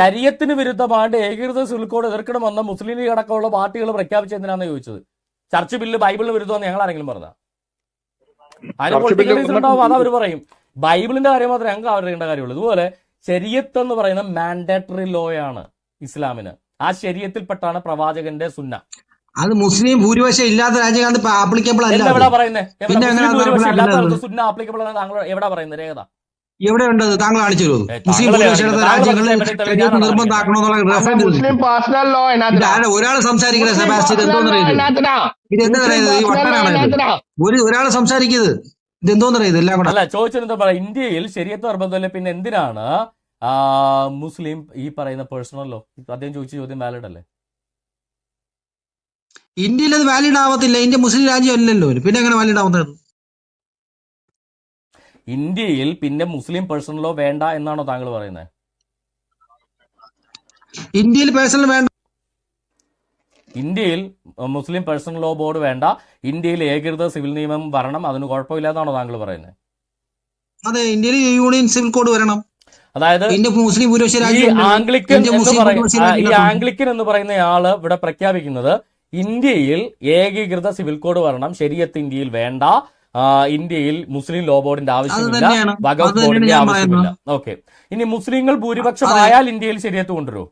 ശരീരത്തിന് വിരുദ്ധമായിട്ട് ഏകീകൃത സുൽക്കോട് എതിർക്കണമെന്ന് മുസ്ലിം ലീഗ് അടക്കമുള്ള പാർട്ടികൾ പ്രഖ്യാപിച്ച എന്തിനാണെന്ന് ചോദിച്ചത്? ചർച്ച് ബില്ല് ബൈബിളിന് വിരുദ്ധമെന്ന് ഞങ്ങൾ ആരെങ്കിലും പറഞ്ഞാ അതിന് പൊളിറ്റിക്കൽ റീസൺ ഉണ്ടാവും അത് അവർ പറയും. ബൈബിളിന്റെ കാര്യം മാത്രമേ ഞങ്ങൾക്ക് അവരുടെ കാര്യമുള്ളൂ. ഇതുപോലെ ശരീരത്ത് എന്ന് പറയുന്ന മാൻഡേറ്ററി ലോയാണ് ആണ് ഇസ്ലാമിന്. ആ ശരീരത്തിൽപ്പെട്ടാണ് പ്രവാചകന്റെ സുന്ന. അത് മുസ്ലിം ഭൂരിപക്ഷം ഇല്ലാത്ത രാജ്യങ്ങൾ ആപ്ലിക്കബിൾ അല്ല എവിടെ. പറയുന്നത് പിന്നെ ഇല്ലാത്ത സുന്ന ആപ്ലിക്കബിൾ ആണ്. താങ്കൾ എവിടെ പറയുന്നത് രേഖത. എവിടെ ഉണ്ട് താങ്കൾ കാണിച്ചു തരുമോ? മുസ്ലിം ഭൂരിപക്ഷം രാജ്യങ്ങളിൽ നിർബന്ധമാക്കണമെന്നുള്ള ഒരാൾ സംസാരിക്കുന്നത് സെബാസ്റ്റ്യൻ ഇത് അറിയുന്നത് ഇത് എന്താ പറയുന്നത്? ഈ വട്ടനാണ് ഒരു ഒരാൾ സംസാരിക്കുന്നത് ഇത് എന്തോന്ന് അറിയുന്നത് എല്ലാം കൂടെ. അല്ല ചോദിച്ചെന്താ പറയാ? ഇന്ത്യയിൽ ശരിയത്ത് നിർബന്ധമില്ല. പിന്നെ എന്തിനാണ് മുസ്ലിം ഈ പറയുന്ന പേഴ്സണൽ ലോ അദ്ദേഹം ചോദിച്ച ചോദ്യം വാലിഡ് അല്ലേ? ഇന്ത്യയിൽ അത് വാലിഡ് ആവത്തില്ല. ഇന്ത്യ മുസ്ലിം രാജ്യം അല്ലല്ലോ. പിന്നെ എങ്ങനെ വാലിഡ് ആവുന്നത്? ഇന്ത്യയിൽ പിന്നെ മുസ്ലിം പേഴ്സണലോ വേണ്ട എന്നാണോ താങ്കൾ പറയുന്നത് ഇന്ത്യയിൽ പേഴ്സണൽ വേണ്ട ഇന്ത്യയിൽ മുസ്ലിം പേഴ്സണൽ ലോ ബോർഡ് വേണ്ട. ഇന്ത്യയിൽ ഏകീകൃത സിവിൽ നിയമം വരണം. അതിന് കുഴപ്പമില്ലാന്നാണോ താങ്കൾ പറയുന്നത്? അതെ ഇന്ത്യയിൽ യൂണിയൻ സിവിൽ കോഡ് വരണം. അതായത് മുസ്ലിം ഈ ആംഗ്ലിക്കൻ എന്ന് മുസ്ലിം പറയും ഭൂരിപക്ഷ ഈ ആംഗ്ലിക്കൻ എന്ന് പറയുന്ന ആൾ ഇവിടെ പ്രഖ്യാപിക്കുന്നത് ഇന്ത്യയിൽ ഏകീകൃത സിവിൽ കോഡ് വരണം. ശരിയത്ത് ഇന്ത്യയിൽ വേണ്ട. ഇന്ത്യയിൽ മുസ്ലിം ലോ ബോർഡിന്റെ ആവശ്യമില്ല. ഭഗവത് ബോർഡിന്റെ ആവശ്യമില്ല. ഓക്കെ. ഇനി മുസ്ലിങ്ങൾ ഭൂരിപക്ഷമായാൽ ഇന്ത്യയിൽ ശരിയത്ത് കൊണ്ടുവരൂ.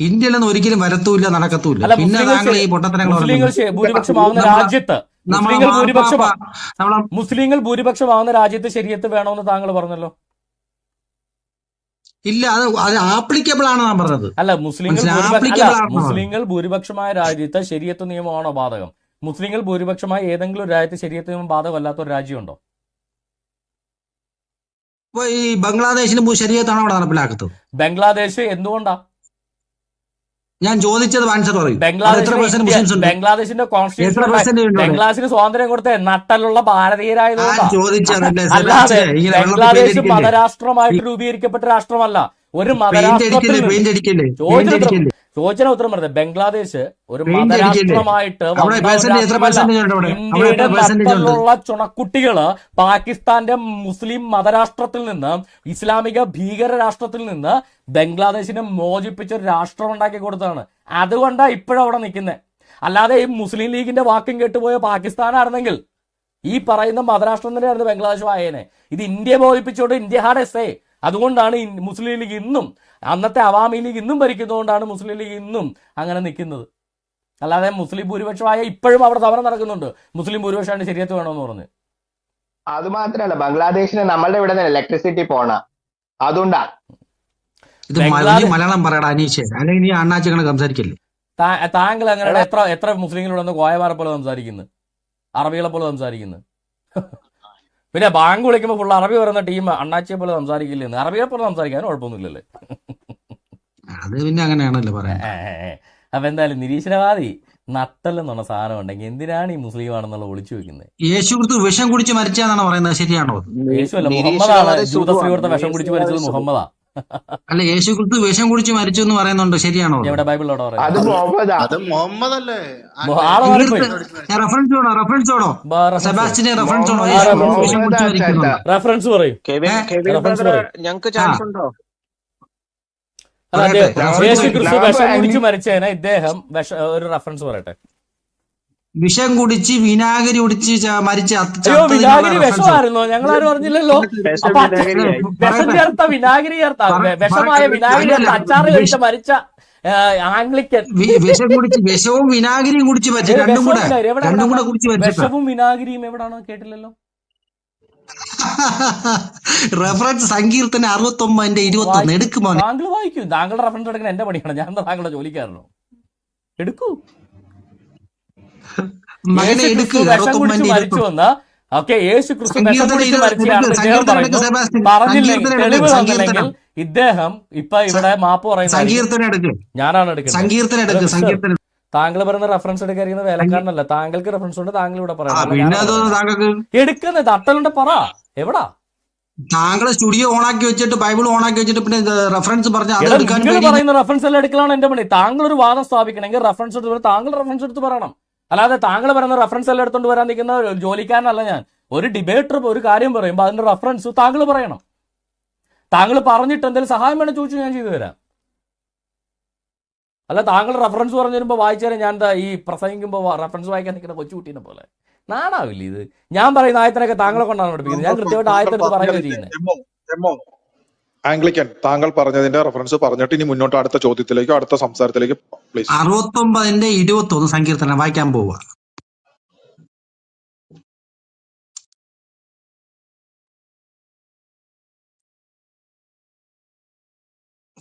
ഇന്ത്യയിലൊന്നും ഒരിക്കലും വരത്തൂല്ല നടക്കത്തൂല്ല പിന്നെ താങ്കൾ ഈ പൊട്ടത്തരങ്ങൾ മുസ്ലിങ്ങൾ ഭൂരിപക്ഷമാവുന്ന നമ്മളെ- രാജ്യത്ത് മുസ്ലിങ്ങൾ ഭൂരിപക്ഷം മുസ്ലിങ്ങൾ ഭൂരിപക്ഷമാവുന്ന രാജ്യത്ത് ശരിയത്ത് വേണമെന്ന് താങ്കൾ പറഞ്ഞല്ലോ? ഇല്ല അത് അത് ആപ്ലിക്കബിൾ ആണ് ഞാൻ പറഞ്ഞത്. അല്ല മുസ്ലിങ്ങൾ? മുസ്ലിങ്ങൾ ഭൂരിപക്ഷമായ രാജ്യത്ത് ശരിയത്ത് നിയമമാണോ ബാധകം? മുസ്ലിങ്ങൾ ഭൂരിപക്ഷമായ ഏതെങ്കിലും ഒരു രാജ്യത്ത് ശരിയത്ത് നിയമം ബാധകമല്ലാത്ത ഒരു രാജ്യമുണ്ടോ ഈ ബംഗ്ലാദേശിന് ശരിയത്താണ് അവിടെ നടപ്പിലാക്കുന്നത് ബംഗ്ലാദേശ് എന്തുകൊണ്ടാ? ഞാൻ ചോദിച്ചത് ആൻസർ പറയും. ബംഗ്ലാദേശിന്റെ? ബംഗ്ലാദേശിന് സ്വാതന്ത്ര്യം കൊടുത്ത നട്ടലുള്ള ഞാൻ ഭാരതീയരായതുകൊണ്ടാ ചോദിച്ചതല്ലേ അല്ലാതെ സെബാസ്റ്റ്യൻ, ഇങ്ങനെ വെള്ളത്തിൽ ബംഗ്ലാദേശ് മതരാഷ്ട്രമായിട്ട് രൂപീകരിക്കപ്പെട്ട രാഷ്ട്രമല്ല. ഒരു മതരാഷ്ട്രത്തിൽ അടിക്കല്ലേ ഉത്തരം പറഞ്ഞത് ബംഗ്ലാദേശ് ഒരു മതരാഷ്ട്രമായിട്ട് ഇന്ത്യയുടെ? നട്ടലുള്ള ചുണക്കുട്ടികൾ പാകിസ്ഥാന്റെ മുസ്ലിം മതരാഷ്ട്രത്തിൽ നിന്ന് ഇസ്ലാമിക ഭീകര രാഷ്ട്രത്തിൽ നിന്ന് ബംഗ്ലാദേശിനെ മോചിപ്പിച്ച ഒരു രാഷ്ട്രം ഉണ്ടാക്കി കൊടുത്തതാണ്. അതുകൊണ്ടാണ് ഇപ്പോഴും അവിടെ നിൽക്കുന്നത് അല്ലാതെ ഈ മുസ്ലിം ലീഗിന്റെ വാക്കും കേട്ടുപോയ പാകിസ്ഥാനായിരുന്നെങ്കിൽ ഈ പറയുന്ന മതരാഷ്ട്രം തന്നെയായിരുന്നു ബംഗ്ലാദേശ് ആയേനെ ഇത് ഇന്ത്യ മോചിപ്പിച്ചുകൊണ്ട് ഇന്ത്യ ഹാഡ് എസ് എ അതുകൊണ്ടാണ് മുസ്ലിം ലീഗ് ഇന്നും അന്നത്തെ അവാമി ലീഗ് ഇന്നും ഭരിക്കുന്നതുകൊണ്ടാണ് മുസ്ലിം ലീഗ് ഇന്നും അങ്ങനെ നിൽക്കുന്നത്. അല്ലാതെ മുസ്ലിം ഭൂരിപക്ഷമായ ഇപ്പോഴും അവിടെ സമരം നടക്കുന്നുണ്ട്. മുസ്ലിം ഭൂരിപക്ഷമാണ് ശരിയത്ത് വേണമെന്ന് പറഞ്ഞ്. അത് മാത്രല്ല ബംഗ്ലാദേശിന് നമ്മളുടെ ഇവിടെ നിന്ന് ഇലക്ട്രിസിറ്റി പോണ അതുകൊണ്ടാ ഇത് മലയാളം പറയടാ അനീഷ്. അല്ലെങ്കിൽ നീ അണ്ണാച്ചിങ്ങനെ സംസാരിക്കല്ലേ? താങ്കൾ അങ്ങനെ എത്ര എത്ര മുസ്ലിങ്ങളോട് വന്ന് കോയമാരെ പോലെ സംസാരിക്കുന്നു? അറബികളെ പോലെ സംസാരിക്കുന്നു? പിന്നെ ബാങ്ക് വിളിക്കുമ്പോൾ ഫുൾ അറബി പറയുന്ന ടീം അണ്ണാച്ചിയെ പോലെ സംസാരിക്കില്ലെന്ന് അറബിയെ പോലെ സംസാരിക്കാൻ കുഴപ്പമൊന്നുമില്ലല്ലേ? അത് പിന്നെ അങ്ങനെയാണല്ലോ പറയാൻ. അപ്പൊ എന്തായാലും നിരീശ്വരവാദി നട്ടല്ലെന്നുള്ള സാധനം ഉണ്ടെങ്കിൽ എന്തിനാണ് ഈ മുസ്ലിം ആണെന്നുള്ള ഒളിച്ചു വെക്കുന്നത്? യേശു ക്രിസ്തു വിഷം കുടിച്ച് മരിച്ചാന്നാണ് പറയുന്നത്. ശരിയാണോ യേശു അല്ല മുഹമ്മദാണ് ജൂതസ്ത്രീ കൊടുത്ത വിഷം കുടിച്ച് മരിച്ചത് മുഹമ്മദാ. അല്ല യേശു ക്രിസ്തു വിഷം കുടിച്ച് മരിച്ചു എന്ന് പറയുന്നുണ്ട്. ശരിയാണോ എവിടെ ബൈബിളിലോടെ. റെഫറൻസ് വേണോ റെഫറൻസ് വേണോ സെബാസ്റ്റിനെ റെഫറൻസ് വേണോ യേശു വിഷം കുടിച്ച് മുഹമ്മദ് മരിക്കുന്നുണ്ട്. റെഫറൻസ് പറയും. ഞങ്ങൾക്ക് ചാൻസ് ഉണ്ടോ അല്ല പറയട്ടെ. അദ്ദേഹം reference യേശു. ക്രിസ്തു വിഷം കുടിച്ച് മരിച്ചതിന് ഇദ്ദേഹം വിഷ- ഒരു റെഫറൻസ് പറയട്ടെ. വിഷം കുടിച്ച് വിനാഗിരി കുടിച്ച് മരിച്ച വിനാഗിരി വിഷമായിരുന്നോ. ഞങ്ങൾ ആരും അറിഞ്ഞില്ലല്ലോ. വിഷം ചേർത്ത വിനാഗിരി ചേർത്ത വിഷമായ വിനാഗിരി ചേർത്ത അച്ചാറ് കഴിച്ച മരിച്ച ആംഗ്ലിക്കൻ. വിഷം കുടിച്ച് വിഷവും വിനാഗിരിയും കുടിച്ച് മരിച്ചു. രണ്ടും കൂടെ. രണ്ടും കൂടെ കുടിച്ച് വിഷവും വിനാഗിരിയും എവിടാണോ കേട്ടില്ലല്ലോ? *laughs* റെഫറൻസ് സങ്കീർത്തന അറുപത്തി ഒമ്പതിന്റെ ഇരുപത്തി ഒന്ന് എടുക്കുമോ താങ്കൾ വായിക്കൂ. താങ്കളുടെ റെഫറൻസ് എടുക്കാൻ എന്റെ പണിയാണ്. ഞാൻ താങ്കളുടെ ജോലിക്കാരനോ? എടുക്കൂ. മകനെ എടുക്ക്. ഇരുപത്തി ഓക്കെ യേശു ക്രിസ്തു ഇദ്ദേഹം. പറഞ്ഞില്ലെങ്കിൽ ഇപ്പൊ ഇവിടെ മാപ്പ് പറയുന്നത് ഞാനാണ് എടുക്കുന്നത്. സങ്കീർത്തനം എടുക്ക് മിസ്റ്റർ, സങ്കീർത്തനം താങ്കൾ പറയുന്ന റഫറൻസ് എടുക്കാതിരിക്കുന്ന വേലക്കാരനല്ല. താങ്കൾക്ക് റഫറൻസ് ഉണ്ട് താങ്കൾ ഇവിടെ താങ്കൾക്ക്? എടുക്കുന്നത് തട്ടലുണ്ട് പറ. എവിടാ? താങ്കളെ സ്റ്റുഡിയോ ഓണാക്കി വെച്ചിട്ട് ബൈബിൾ ഓണാക്കി വെച്ചിട്ട് പിന്നെ റഫറൻസ് പറഞ്ഞ പറയുന്ന റെഫറൻസ് എല്ലാം എടുക്കലാണ് എന്റെ പണി. താങ്കൾ ഒരു വാദം സ്ഥാപിക്കണമെങ്കിൽ റഫറൻസ് എടുത്ത് താങ്കൾ റഫറൻസ് എടുത്ത് പറയണം. അല്ലാതെ താങ്കൾ പറയുന്ന റഫറൻസ് എല്ലാം എടുത്തോണ്ട് വരാൻ നിൽക്കുന്ന ജോലിക്കാരനല്ല ഞാൻ. ഒരു ഡിബേറ്റർ ഒരു കാര്യം പറയുമ്പോൾ അതിന്റെ റഫറൻസ് താങ്കൾ പറയണം. താങ്കൾ പറഞ്ഞിട്ട് എന്തെങ്കിലും സഹായം വേണം ചോദിച്ചു ഞാൻ ചെയ്തു തരാം. അല്ല താങ്കൾ റെഫറൻസ് പറഞ്ഞു തരുമ്പോൾ വായിച്ചു തരാൻ ഞാൻ എന്താ ഈ പ്രസംഗിക്കുമ്പോൾ റെഫറൻസ് വായിക്കാൻ നിൽക്കുന്ന കൊച്ചുകുട്ടീനെ പോലെ. നാണാവില്ല ഇത്? ഞാൻ പറയുന്ന ആയത്തിനൊക്കെ താങ്കളെ കൊണ്ടാണ് പഠിപ്പിക്കുന്നത്. ഞാൻ കൃത്യമായിട്ട് ആയത്തെടുത്ത് പറയുകയാണ് ചെയ്യുന്നത്. എമ്മോ, എമ്മോ. ആംഗ്ലിക്കൻ താങ്കൾ പറഞ്ഞതിന്റെ റെഫറൻസ് പറഞ്ഞിട്ട് ഇനി മുന്നോട്ട് അടുത്ത ചോദ്യത്തിലേക്കോ അടുത്ത സംസാരത്തിലേക്ക് പ്ലീസ് അറുപത്തി ഒമ്പതിന്റെ ഇരുപത്തി ഒന്ന് സങ്കീർത്തനം വായിക്കാൻ പോവുക.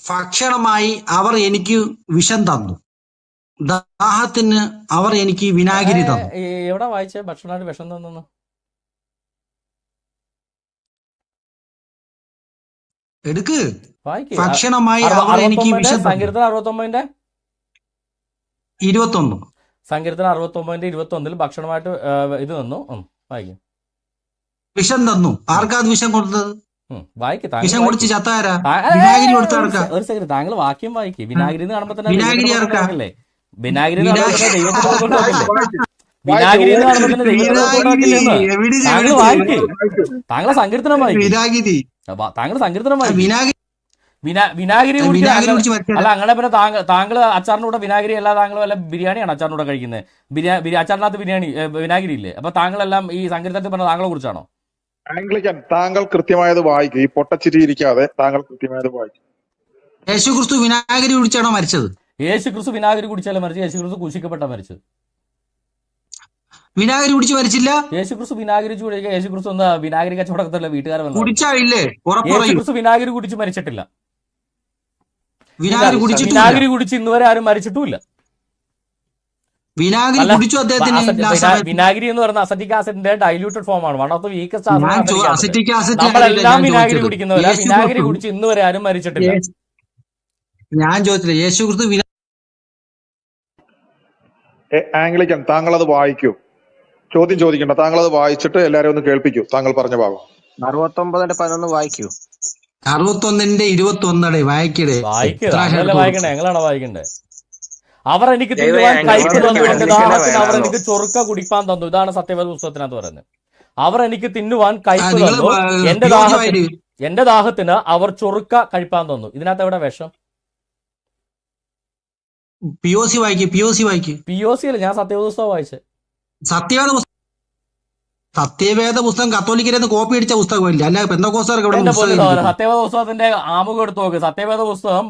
ഭക്ഷണമായി അവർ എനിക്ക് വിഷം തന്നു. ദാഹത്തിന് അവർ എനിക്ക് വിനാഗിരി തന്നു. എവിടെ വായിച്ച ഭക്ഷണമായിട്ട് വിഷം തന്നു എടുക്ക്. ഭക്ഷണമായി അവർ എനിക്ക് വിഷം സങ്കീർത്തന അറുപത്തൊമ്പതിന്റെ ഇരുപത്തി ഒന്ന് സങ്കീർത്തനം അറുപത്തൊമ്പതിന്റെ ഇരുപത്തി ഒന്നിൽ ഭക്ഷണമായിട്ട് ഇത് തന്നു. വായിക്കും. വിഷം തന്നു. ആർക്കാ വിഷം കൊടുത്തത്? വായിക്ക് ഒരു സെക്കൻഡ് താങ്കൾ വാക്യം വായിക്ക്. വിനാഗിരി എന്ന് കാണുമ്പോ തന്നെ വിനാഗിരി എന്ന് കാണുമ്പോ തന്നെ ദൈവത്തിന്റെ കൊടുക്കല്ലേ വിനാഗിരി എന്ന് കാണുമ്പോ തന്നെ ദൈവത്തിന്റെ താങ്കൾ വായിക്ക്. താങ്കളെ സങ്കീർത്തനം വായിക്ക്. താങ്കൾ സങ്കീർത്തനം വായിക്ക്. വിനാഗിരി അല്ല അങ്ങനെ പിന്നെ താങ്കൾ താങ്കൾ അച്ചാറിന്റെ കൂടെ വിനാഗിരി അല്ല താങ്കൾ വല്ല ബിരിയാണിയാണ് അച്ചാറിന്റെ കൂടെ കഴിക്കുന്നത്. ബിരിയാണി ബിരി- അച്ചാറിനകത്ത് ബിരിയാണി വിനാഗിരി ഇല്ലേ? അപ്പൊ താങ്കളെല്ലാം ഈ സങ്കീർത്തനത്തിൽ പറഞ്ഞ താങ്കളെ കുറിച്ചാണോ? ആംഗ്ലിക്കൻ താങ്കൾ കൃത്യമായത് വായിക്കും. ഈ പൊട്ടച്ചിരി ഇരിക്കാതെ താങ്കൾ കൃത്യമായത് വായിക്കും. യേശു ക്രിസ്തു വിനാഗിരി കുടിച്ചാണോ മരിച്ചത്? യേശു ക്രിസ്തു വിനാഗിരി കുടിച്ചാലോ മരിച്ചു. യേശു ക്രിസ്തു കുശിക്കപ്പെട്ട മരിച്ചത്. വിനാഗിരി കുടിച്ച് മരിച്ചില്ല? യേശു ക്രിസ്തു വിനാഗിരി കുടിക്കുക യേശു ക്രിസ്തു എന്താ വിനാഗിരി കച്ചവടക്കത്തല്ല വീട്ടുകാരെ വന്നു കുടിച്ചാ യേശു ക്രിസ്തു വിനാഗിരി കുടിച്ച് മരിച്ചിട്ടില്ല. വിനാഗിരി കുടിച്ച് വിനാഗിരി കുടിച്ച് ഇന്നുവരെ ആരും മരിച്ചിട്ടുമില്ല. വിനാഗിരി കുടിച്ചു അദ്ദേഹത്തിന്. വിനാഗിരി എന്ന് പറയുന്ന അസറ്റിക് ആസിഡിന്റെ ഡൈല്യൂട്ടഡ് ഫോം ആണ്. One of the weakest acid. നമ്മളെല്ലാം വിനാഗിരി. കുടിക്കുന്നവരാ. വിനാഗിരി കുടിച്ച് ഇന്ന് വരെ ആരും മരിച്ചിട്ടില്ല. ഞാൻ ചോദിച്ചില്ല യേശു ക്രിസ്തു ആംഗ്ലിക്കൻ താങ്കൾ അത് വായിക്കൂ. ചോദ്യം ചോദിക്കണ്ട. താങ്കൾ അത് വായിച്ചിട്ട് എല്ലാരും ഒന്ന് കേൾപ്പിക്കൂ. താങ്കൾ പറഞ്ഞ ഭാഗം. അറുപത്തൊമ്പതിന്റെ പതിനൊന്ന് വായിക്കൂ. അറുപത്തൊന്നിന്റെ ഇരുപത്തി ഒന്നടേ വായിക്കടേ വായിക്കണേ? കേട്ടോ. ഞങ്ങളാണ് വായിക്കണ്ടേ? അവർ എനിക്ക് തിന്നുവാൻ ദാഹത്തിന് അവർ എനിക്ക് ചൊറുക്ക കുടിപ്പാൻ തന്നു. ഇതാണ് സത്യവേദ പുസ്തകത്തിനകത്ത് പറയുന്നത്. അവർ എനിക്ക് തിന്നുവാൻ കഴിച്ചു തന്നു. എന്റെ ദാഹത്തിന് എന്റെ ദാഹത്തിന് അവർ ചൊറുക്ക കഴിപ്പാൻ തന്നു. ഇതിനകത്ത് എവിടെ വിഷം? പി ഒ സി വായിക്ക് പി ഒ സി വായിക്ക്. പി ഒ സി അല്ല ഞാൻ സത്യവേദ പുസ്തകം വായിച്ചത് സത്യവേദ സത്യവേദ പുസ്തകം കത്തോലിക്കരെന്ന് കോപ്പി അടിച്ച പുസ്തകമില്ല. അല്ല പെന്തക്കോസ്തർക്ക് ഇവിടെ. സത്യവേദ പുസ്തകത്തിന്റെ ആമുഖം എടുത്ത് നോക്ക്. സത്യവേദ പുസ്തകം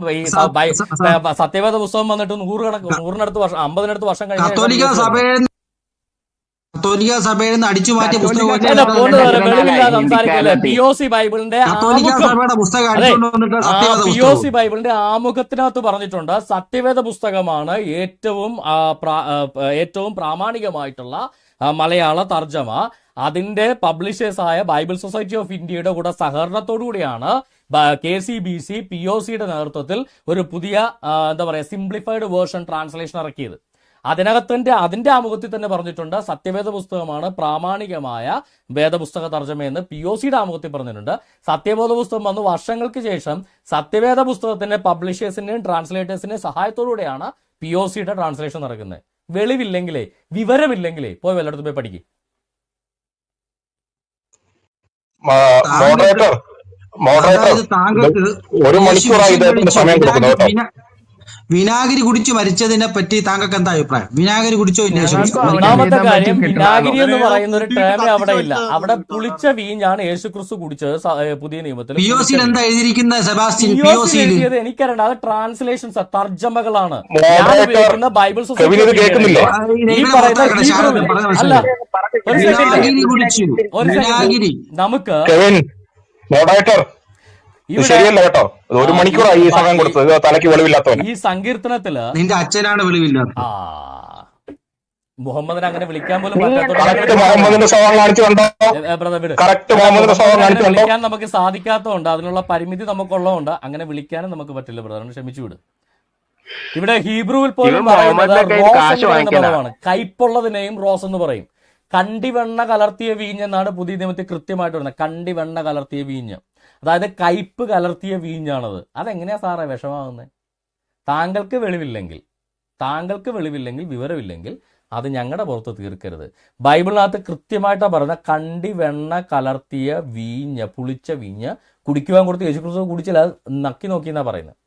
സത്യവേദ പുസ്തകം വന്നിട്ട് നൂറുകണക്ക് നൂറിനടുത്ത് വർഷം അമ്പതിനടുത്ത് വർഷം കഴിഞ്ഞ കത്തോലിക്ക സഭയിൽ നിന്ന് കത്തോലിക്ക സഭയിൽ നിന്ന് അടിച്ചു മാറ്റിയ പുസ്തകം എന്റെ സഭ- പൊന്നു സഹോദരൻ, ഇവിടെ വെളിവില്ലാതെ ഇന്ത്യക്കാരത്തി. സംസാരിക്കല്ലേ. പി ഒ സി ബൈബിളിന്റെ പി ഒ സി ആമുഖത്തിനകത്ത് പറഞ്ഞിട്ടുണ്ട്. സത്യവേദ പുസ്തകമാണ് ഏറ്റവും ഏറ്റവും പ്രാമാണികമായിട്ടുള്ള മലയാള തർജമ. അതിന്റെ പബ്ലിഷേഴ്സായ ബൈബിൾ സൊസൈറ്റി ഓഫ് ഇന്ത്യയുടെ കൂടെ സഹകരണത്തോടു കൂടിയാണ് K C B C P O സിയുടെ നേതൃത്വത്തിൽ ഒരു പുതിയ എന്താ പറയുക സിംപ്ലിഫൈഡ് വേർഷൻ ട്രാൻസ്ലേഷൻ ഇറക്കിയത്. അതിനകത്തിന്റെ അതിന്റെ ആമുഖത്തിൽ തന്നെ പറഞ്ഞിട്ടുണ്ട് സത്യവേദ പുസ്തകമാണ് പ്രാമാണികമായ വേദപുസ്തക തർജമയെന്ന് പി ഒ സിയുടെ ആമുഖത്തിൽ പറഞ്ഞിട്ടുണ്ട്. സത്യബോധ പുസ്തകം വന്ന് വർഷങ്ങൾക്ക് ശേഷം സത്യവേദ പുസ്തകത്തിന്റെ പബ്ലിഷേഴ്സിന്റെയും ട്രാൻസ്ലേറ്റേഴ്സിന്റെയും സഹായത്തോടുകൂടെയാണ് പി ഒ സിയുടെ ട്രാൻസ്ലേഷൻ നടക്കുന്നത് വെളിവില്ലെങ്കിലേ വിവരമില്ലെങ്കിലേ പോയി വല്ലയിടത്തും പോയി പഠിക്കും. മോഡറേറ്റർ മോഡറേറ്റർ താങ്കൾക്ക് ഒരു മണിക്കൂറായി സമയം കൊടുക്കുന്നു കേട്ടോ. വിനാഗിരി കുടിച്ച് മരിച്ചതിനെ പറ്റി താങ്കൾക്ക് എന്താ അഭിപ്രായം? വിനാഗിരി കുടിച്ചോ ഇല്ല? ഒന്നാമത്തെ കാര്യം വിനാഗിരി എന്ന് പറയുന്ന ഒരു ടേമേ അവിടെ ഇല്ല. അവിടെ പുളിച്ച വീഞ്ഞാണ് യേശു ക്രിസ്തു കുടിച്ചത് പുതിയ നിയമത്തിൽ പി ഒ സിയിൽ എന്താ എഴുതിയിരിക്കുന്നത് സെബാസ്റ്റ്യൻ? പി ഒ സിയിൽ എഴുതിയത് എനിക്കറിയണ്ട അത് ട്രാൻസ്ലേഷൻസ് തർജമകളാണ്. ഞാൻ മോഡറേറ്റർ ഉപയോഗിക്കുന്ന ബൈബിൾ അല്ല ഒരു സെക്കൻഡ് വിനാഗിരി കുടിച്ചു. ഒരു വിനാഗിരി. സെക്കൻഡ് നമുക്ക് കെവിൻ മോഡറേറ്റർ ഇത് ഇവിടെ ശരിയല്ല കേട്ടോ. ഒരു മണിക്കൂറായി ഈ സമയം കൊടുത്തത്. തലക്ക് തലയ്ക്ക് വെളിവില്ലാത്തവന് ഈ സങ്കീർത്തനത്തിൽ നിന്റെ അച്ഛനാണ് വെളിവില്ലാത്ത ആ. മുഹമ്മദിനെ അങ്ങനെ വിളിക്കാൻ പോലും നീ കറക്റ്റ് മുഹമ്മദിന്റെ സ്വഭാവം കാണിച്ചു കണ്ടോ പറ്റാത്ത മുഹമ്മദിന്റെ സ്വഭാവം കാണിച്ചു കണ്ടോ വിളിക്കാൻ നമുക്ക് സാധിക്കാത്തതുകൊണ്ട് അതിനുള്ള പരിമിതി നമുക്കുള്ളതുകൊണ്ട് അങ്ങനെ വിളിക്കാനും നമുക്ക് പറ്റില്ല ബ്രദർ. ക്ഷമിച്ചു വിട്. ഇവിടെ ഹീബ്രുവിൽ പോലും പറയുന്നത് റോസ് എന്ന് പദമാണ്. കയ്പുള്ളതിനെയും റോസ് എന്ന് പറയും. കണ്ടിവെണ്ണ കലർത്തിയ വീഞ്ഞെന്നാണ് പുതിയ നിയമത്തിൽ കൃത്യമായിട്ട് പറയുന്നത്. കണ്ടിവെണ്ണ കലർത്തിയ വീഞ്ഞ്. അതായത് കയ്പ് കലർത്തിയ വീഞ്ഞാണത്. അതെങ്ങനെയാ സാറേ വിഷമാകുന്നത് താങ്കൾക്ക് വെളിവില്ലെങ്കിൽ താങ്കൾക്ക് വെളിവില്ലെങ്കിൽ വിവരമില്ലെങ്കിൽ അത് ഞങ്ങളുടെ പുറത്ത് തീർക്കരുത്. ബൈബിളിനകത്ത് കൃത്യമായിട്ടാണ് പറയുന്നത് കണ്ടി വെണ്ണ കലർത്തിയ വീഞ്ഞ പുളിച്ച വീഞ്ഞ കുടിക്കുവാൻ കൊടുത്ത് യേശുക്രിസ്തു കുടിച്ചില്ല നക്കി നോക്കി എന്നാ പറയുന്നത്.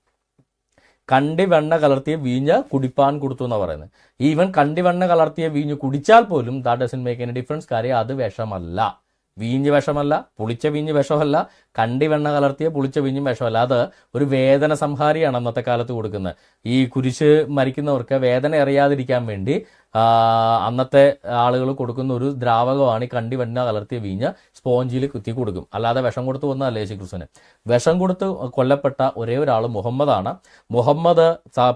കണ്ടി വെണ്ണ കലർത്തിയ വീഞ്ഞ കുടിപ്പാൻ കൊടുത്തു എന്നാ പറയുന്നത്. ഈവൻ കണ്ടി വെണ്ണ കലർത്തിയ വീഞ്ഞ് കുടിച്ചാൽ പോലും that doesn't make any difference കാര്യം അത് വിഷമല്ല. വീഞ്ഞ് വിഷമല്ല പുളിച്ച വീഞ്ഞ് വിഷമല്ല കണ്ടി വെണ്ണ കലർത്തിയ പുളിച്ച പിഞ്ഞും വിഷമല്ല. അത് ഒരു വേദന സംഹാരിയാണ് അന്നത്തെ കാലത്ത് കൊടുക്കുന്നത്. ഈ കുരിശ് മരിക്കുന്നവർക്ക് വേദന അറിയാതിരിക്കാൻ വേണ്ടി അന്നത്തെ ആളുകൾ കൊടുക്കുന്ന ഒരു ദ്രാവകമാണ് ഈ കണ്ടി വെണ്ണ കലർത്തിയ വീഞ്ഞ് സ്പോഞ്ചിൽ കുത്തി കൊടുക്കും. അല്ലാതെ വിഷം കൊടുത്ത് വന്നതല്ല യേശുക്രിസ്തുവിന് വിഷം കൊടുത്ത് കൊല്ലപ്പെട്ട ഒരേ ഒരാൾ മുഹമ്മദാണ്. മുഹമ്മദ്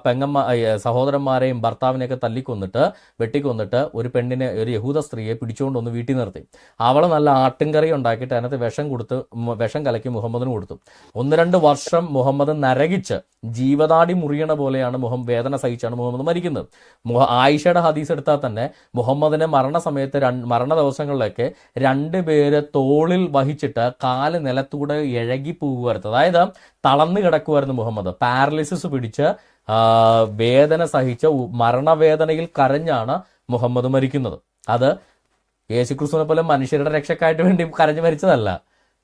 പെങ്ങമ്മ സഹോദരന്മാരെയും ഭർത്താവിനെയൊക്കെ തല്ലിക്കൊന്നിട്ട് വെട്ടിക്കൊന്നിട്ട് ഒരു പെണ്ണിനെ ഒരു യഹൂദ സ്ത്രീയെ പിടിച്ചുകൊണ്ടൊന്ന് വീട്ടിൽ നിർത്തി. അവളെ നല്ല ആട്ടിൻകറി ഉണ്ടാക്കിയിട്ട് അതിനകത്ത് വിഷം കൊടുത്ത് വിഷം കലക്കി മുഹമ്മദിന് കൊടുത്തു. ഒന്ന് രണ്ട് വർഷം മുഹമ്മദ് നരകിച്ച് ജീവതാടി മുറിയണ പോലെയാണ് മുഹം വേദന സഹിച്ചാണ് മുഹമ്മദ് മരിക്കുന്നത്. മുഹ ആയിഷയുടെ ഹദീസ് എടുത്താൽ തന്നെ മുഹമ്മദിനെ മരണസമയത്ത് മരണ ദിവസങ്ങളിലൊക്കെ രണ്ട് പേര് തോളിൽ വഹിച്ചിട്ട് കാൽ നിലത്തൂടെ ഇഴകി പോകുമായിരുന്നു അതായത് തളർന്നു കിടക്കുമായിരുന്നു മുഹമ്മദ്. പാരലിസിസ് പിടിച്ച് വേദന സഹിച്ച മരണവേദനയിൽ കരഞ്ഞാണ് മുഹമ്മദ് മരിക്കുന്നത്. അത് യേശുക്രിസ്തുവിനെ പോലെ മനുഷ്യരുടെ രക്ഷക്കായിട്ട് വേണ്ടി കരഞ്ഞു മരിച്ചതല്ല.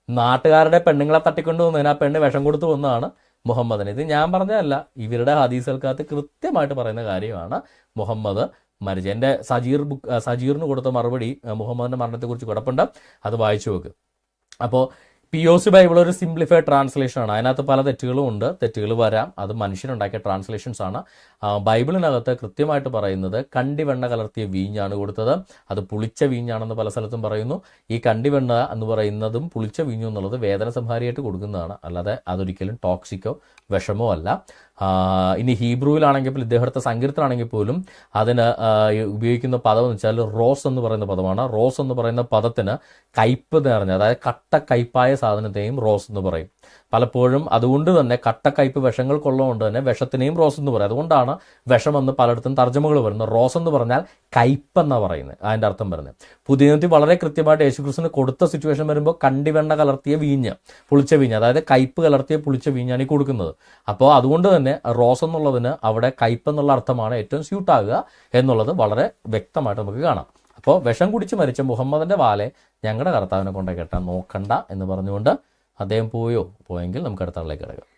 നാട്ടുകാരുടെ പെണ്ണുങ്ങളെ തട്ടിക്കൊണ്ട് വന്നതിന് ആ പെണ്ണ് വിഷം കൊടുത്തു വന്നതാണ് മുഹമ്മദിന്. ഇത് ഞാൻ പറഞ്ഞതല്ല ഇവരുടെ ഹദീസൽക്കാത്ത് കൃത്യമായിട്ട് പറയുന്ന കാര്യമാണ് മുഹമ്മദ് മരിച്ചത്. എന്റെ സജീർ ബുക്ക് സജീറിന് കൊടുത്ത മറുപടി മുഹമ്മദിന്റെ മരണത്തെക്കുറിച്ച് കിടപ്പുണ്ട് അത് വായിച്ചു നോക്ക്. അപ്പോൾ പി ഒ സി ബൈബിൾ ഒരു സിംപ്ലിഫൈഡ് ട്രാൻസ്ലേഷൻ ആണ്. അതിനകത്ത് പല തെറ്റുകളും ഉണ്ട്. തെറ്റുകൾ വരാം. അത് മനുഷ്യനുണ്ടാക്കിയ ട്രാൻസ്ലേഷൻസ് ആണ്. ബൈബിളിനകത്ത് കൃത്യമായിട്ട് പറയുന്നത് കണ്ടിവെണ്ണ കലർത്തിയ വീഞ്ഞാണ് കൊടുത്തത്. അത് പുളിച്ച വീഞ്ഞാണെന്ന് പല സ്ഥലത്തും പറയുന്നു. ഈ കണ്ടിവെണ്ണ എന്ന് പറയുന്നതും പുളിച്ച വീഞ്ഞും എന്നുള്ളത് വേദന സംഹാരിയായിട്ട് കൊടുക്കുന്നതാണ്. അല്ലാതെ അതൊരിക്കലും ടോക്സിക്കോ വിഷമോ അല്ല. ഇനി ഹീബ്രുവിലാണെങ്കിൽ ഇദ്ദേഹത്തെ സങ്കീർത്തനാണെങ്കിൽ പോലും അതിന് ഉപയോഗിക്കുന്ന പദം എന്ന് വെച്ചാൽ റോസ് എന്ന് പറയുന്ന പദമാണ്. റോസ് എന്ന് പറയുന്ന പദത്തിന് കയ്പ് നിറഞ്ഞ അതായത് കട്ട കയ്പായ സാധനത്തെയും റോസ് എന്ന് പറയും. പലപ്പോഴും അതുകൊണ്ട് തന്നെ കട്ടക്കയ്പ് വിഷങ്ങൾക്കുള്ളതുകൊണ്ട് തന്നെ വിഷത്തിനെയും റോസ് എന്ന് പറയും. അതുകൊണ്ടാണ് വിഷമെന്ന് പലയിടത്തും തർജമകൾ വരുന്നത്. റോസ് എന്ന് പറഞ്ഞാൽ കയ്പെന്നാണ് പറയുന്നത്. അതിന്റെ അർത്ഥം പറയുന്നത് പുതിയ നിയമത്തിൽ വളരെ കൃത്യമായിട്ട് യേശുക്രിസ്തുവിന് കൊടുത്ത സിറ്റുവേഷൻ വരുമ്പോൾ കണ്ടിവെണ്ണ കലർത്തിയ വീഞ്ഞ് പുളിച്ച വീഞ്ഞ് അതായത് കയ്പ് കലർത്തിയ പുളിച്ച വീഞ്ഞാണ് ഈ കൊടുക്കുന്നത്. അപ്പോൾ അതുകൊണ്ട് തന്നെ റോസ് എന്നുള്ളതിന് അവിടെ കയ്പ് എന്നുള്ള അർത്ഥമാണ് ഏറ്റവും സ്യൂട്ടാകുക എന്നുള്ളത് വളരെ വ്യക്തമായിട്ട് നമുക്ക് കാണാം. അപ്പോൾ വിഷം കുടിച്ച് മരിച്ച മുഹമ്മദിന്റെ വാലെ ഞങ്ങളുടെ കർത്താവിനെ കൊണ്ട് കെട്ടാൻ നോക്കണ്ട എന്ന് പറഞ്ഞുകൊണ്ട് അദ്ദേഹം പോയോ? പോയെങ്കിൽ നമുക്ക് അടുത്ത ആളിലേക്ക് കിടക്കാം.